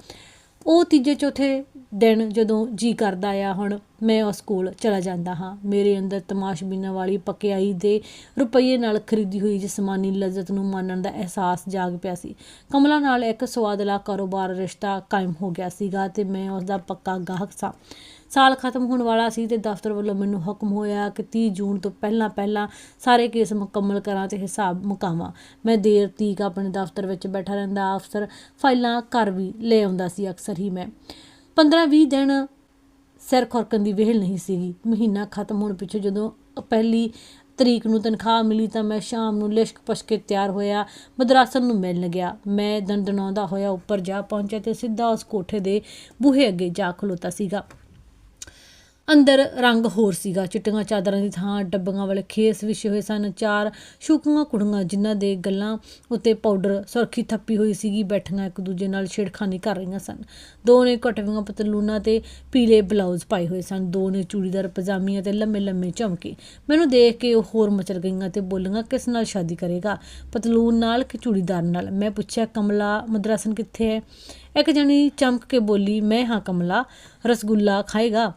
ਉਹ ਤੀਜੇ ਚੌਥੇ ਦਿਨ ਜਦੋਂ ਜੀ ਕਰਦਾ ਆ, ਹੁਣ ਮੈਂ ਉਸ ਕੋਲ ਚਲਾ ਜਾਂਦਾ ਹਾਂ। ਮੇਰੇ ਅੰਦਰ ਤਮਾਸ਼ਬੀਨਾਂ ਵਾਲੀ ਪਕਿਆਈ ਦੇ ਰੁਪਈਏ ਨਾਲ ਖਰੀਦੀ ਹੋਈ ਜਿਸਮਾਨੀ ਲਜ਼ਤ ਨੂੰ ਮਾਨਣ ਦਾ ਅਹਿਸਾਸ ਜਾਗ ਪਿਆ ਸੀ। ਕਮਲਾ ਨਾਲ ਇੱਕ ਸਵਾਦਲਾ ਕਾਰੋਬਾਰ ਰਿਸ਼ਤਾ ਕਾਇਮ ਹੋ ਗਿਆ ਸੀਗਾ ਤੇ ਮੈਂ ਉਸ ਦਾ ਪੱਕਾ ਗਾਹਕ ਸਾਂ। ਸਾਲ ਖਤਮ ਹੋਣ ਵਾਲਾ ਸੀ ਤੇ ਦਫ਼ਤਰ ਵੱਲੋਂ ਮੈਨੂੰ ਹੁਕਮ ਹੋਇਆ ਕਿ 30 ਜੂਨ ਤੋਂ ਪਹਿਲਾਂ ਪਹਿਲਾਂ ਸਾਰੇ ਕੇਸ ਮੁਕੰਮਲ ਕਰਾਂ ਤੇ ਹਿਸਾਬ ਮੁਕਾਵਾਂ। ਮੈਂ ਦੇਰ ਤੀਕ ਆਪਣੇ ਦਫ਼ਤਰ ਵਿੱਚ ਬੈਠਾ ਰਹਿੰਦਾ, ਅਫਸਰ ਫਾਈਲਾਂ ਘਰ ਵੀ ਲੈ ਆਉਂਦਾ ਸੀ, ਅਕਸਰ ਹੀ ਮੈਂ। 15-20 ਦਿਨ ਸਿਰ ਖੁਰਕਣ ਦੀ ਵੇਹਲ ਨਹੀਂ ਸੀਗੀ। ਮਹੀਨਾ ਖਤਮ ਹੋਣ ਪਿੱਛੋਂ ਜਦੋਂ ਪਹਿਲੀ ਤਰੀਕ ਨੂੰ ਤਨਖਾਹ ਮਿਲੀ ਤਾਂ ਮੈਂ ਸ਼ਾਮ ਨੂੰ ਲਿਸ਼ਕ ਪਸ਼ਕੇ ਤਿਆਰ ਹੋਇਆ, ਮਦਰਾਸਨ ਨੂੰ ਮਿਲਣ ਗਿਆ ਮੈਂ ਦੰਦਨਾਉਂਦਾ ਹੋਇਆ ਉੱਪਰ ਜਾ ਪਹੁੰਚਿਆ ਤੇ ਸਿੱਧਾ ਉਸ ਕੋਠੇ ਦੇ ਬੂਹੇ ਅੱਗੇ ਜਾ ਖਲੋਤਾ ਸੀਗਾ। ਅੰਦਰ ਰੰਗ ਹੋਰ ਸੀਗਾ। ਚਿੱਟੀਆਂ ਚਾਦਰਾਂ ਦੀ ਥਾਂ, ਡੱਬੀਆਂ ਵਾਲੇ ਖੇਸ ਵਿਛੇ ਹੋਏ ਸਨ, ਚਾਰ ਸ਼ੂਕੀਆਂ ਕੁੜੀਆਂ ਜਿਨ੍ਹਾਂ ਦੇ ਗੱਲਾਂ ਉੱਤੇ ਪਾਊਡਰ ਸੁਰਖੀ ਥੱਪੀ ਹੋਈ ਸੀਗੀ, ਬੈਠੀਆਂ ਇੱਕ ਦੂਜੇ ਨਾਲ ਛੇੜਖਾਨੀ ਕਰ ਰਹੀਆਂ ਸਨ। ਦੋ ਨੇ ਘਟਵੀਆਂ ਪਤਲੂਨਾਂ ਤੇ ਪੀਲੇ ਬਲਾਊਜ਼ ਪਾਏ ਹੋਏ ਸਨ, ਦੋ ਨੇ ਚੂੜੀਦਾਰ ਪਜਾਮੀਆਂ ਤੇ ਲੰਮੇ ਲੰਮੇ ਝੁਮਕੇ। ਮੈਨੂੰ ਦੇਖ ਕੇ ਉਹ ਹੋਰ ਮਚਲ ਗਈਆਂ ਤੇ ਬੋਲੀਆਂ, ਕਿਸ ਨਾਲ ਸ਼ਾਦੀ ਕਰੇਗਾ? ਪਤਲੂਨ ਨਾਲ ਕਿ ਚੂੜੀਦਾਰ ਨਾਲ? ਮੈਂ ਪੁੱਛਿਆ, ਕਮਲਾ ਮਦਰਾਸਨ ਕਿੱਥੇ ਹੈ? ਇੱਕ ਜਣੀ ਚਮਕ ਕੇ ਬੋਲੀ, ਮੈਂ ਹਾਂ ਕਮਲਾ, ਰਸਗੁੱਲਾ ਖਾਏਗਾ।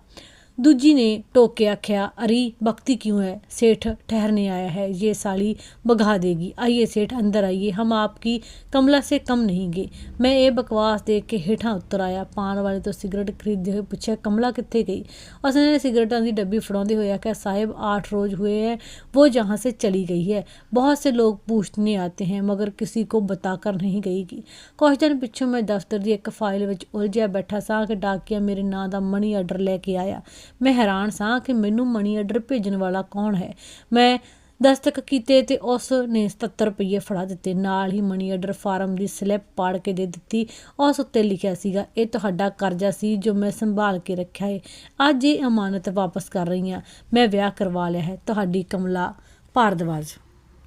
दूजी ने टोक के आख्या अरे भक्ति क्यों है सेठ ठहरने आया है ये साली बगा देगी आइए सेठ अंदर आइए हम आपकी कमला से कम नहीं गे मैं ये बकवास देख के हेठा उतर आया पान वाले तो सिगरेट खरीदते हुए पूछा कमला कितने गई उसने सिगरेटों की डब्बी फड़ाते हुए आख्या साहिब आठ रोज हुए हैं वो जहाँ से चली गई है बहुत से लोग पूछने आते हैं मगर किसी को बताकर नहीं गई की कुछ दिन पिछों मैं दफ्तर की एक फाइल में उलझिया बैठा सा कि डाकिया मेरे ਨਾਂ ਦਾ ਮਨੀ ਆਰਡਰ ਲੈ ਕੇ ਆਇਆ ਮੈਂ ਹੈਰਾਨ ਸਾਂ ਕਿ ਮੈਨੂੰ ਮਨੀ ਆਰਡਰ ਭੇਜਣ ਵਾਲਾ ਕੌਣ ਹੈ। ਮੈਂ ਦਸਤਕ ਕੀਤੇ ਤੇ ਉਸ ਨੇ 77 ਰੁਪਏ ਫੜਾ ਦਿੱਤੇ। ਨਾਲ ਹੀ ਮਨੀ ਆਰਡਰ ਫਾਰਮ ਦੀ ਸਲਿੱਪ ਪਾੜ ਕੇ ਦੇ ਦਿੱਤੀ। ਉਸ ਉੱਤੇ ਲਿਖਿਆ ਸੀਗਾ, ਇਹ ਤੁਹਾਡਾ ਕਰਜ਼ਾ ਸੀ ਜੋ ਮੈਂ ਸੰਭਾਲ ਕੇ ਰੱਖਿਆ ਹੈ ਅੱਜ ਇਹ ਅਮਾਨਤ ਵਾਪਸ ਕਰ ਰਹੀ ਹਾਂ ਮੈਂ ਵਿਆਹ ਕਰਵਾ ਲਿਆ ਹੈ। ਤੁਹਾਡੀ ਕਮਲਾ ਭਾਰਦਵਾਜ।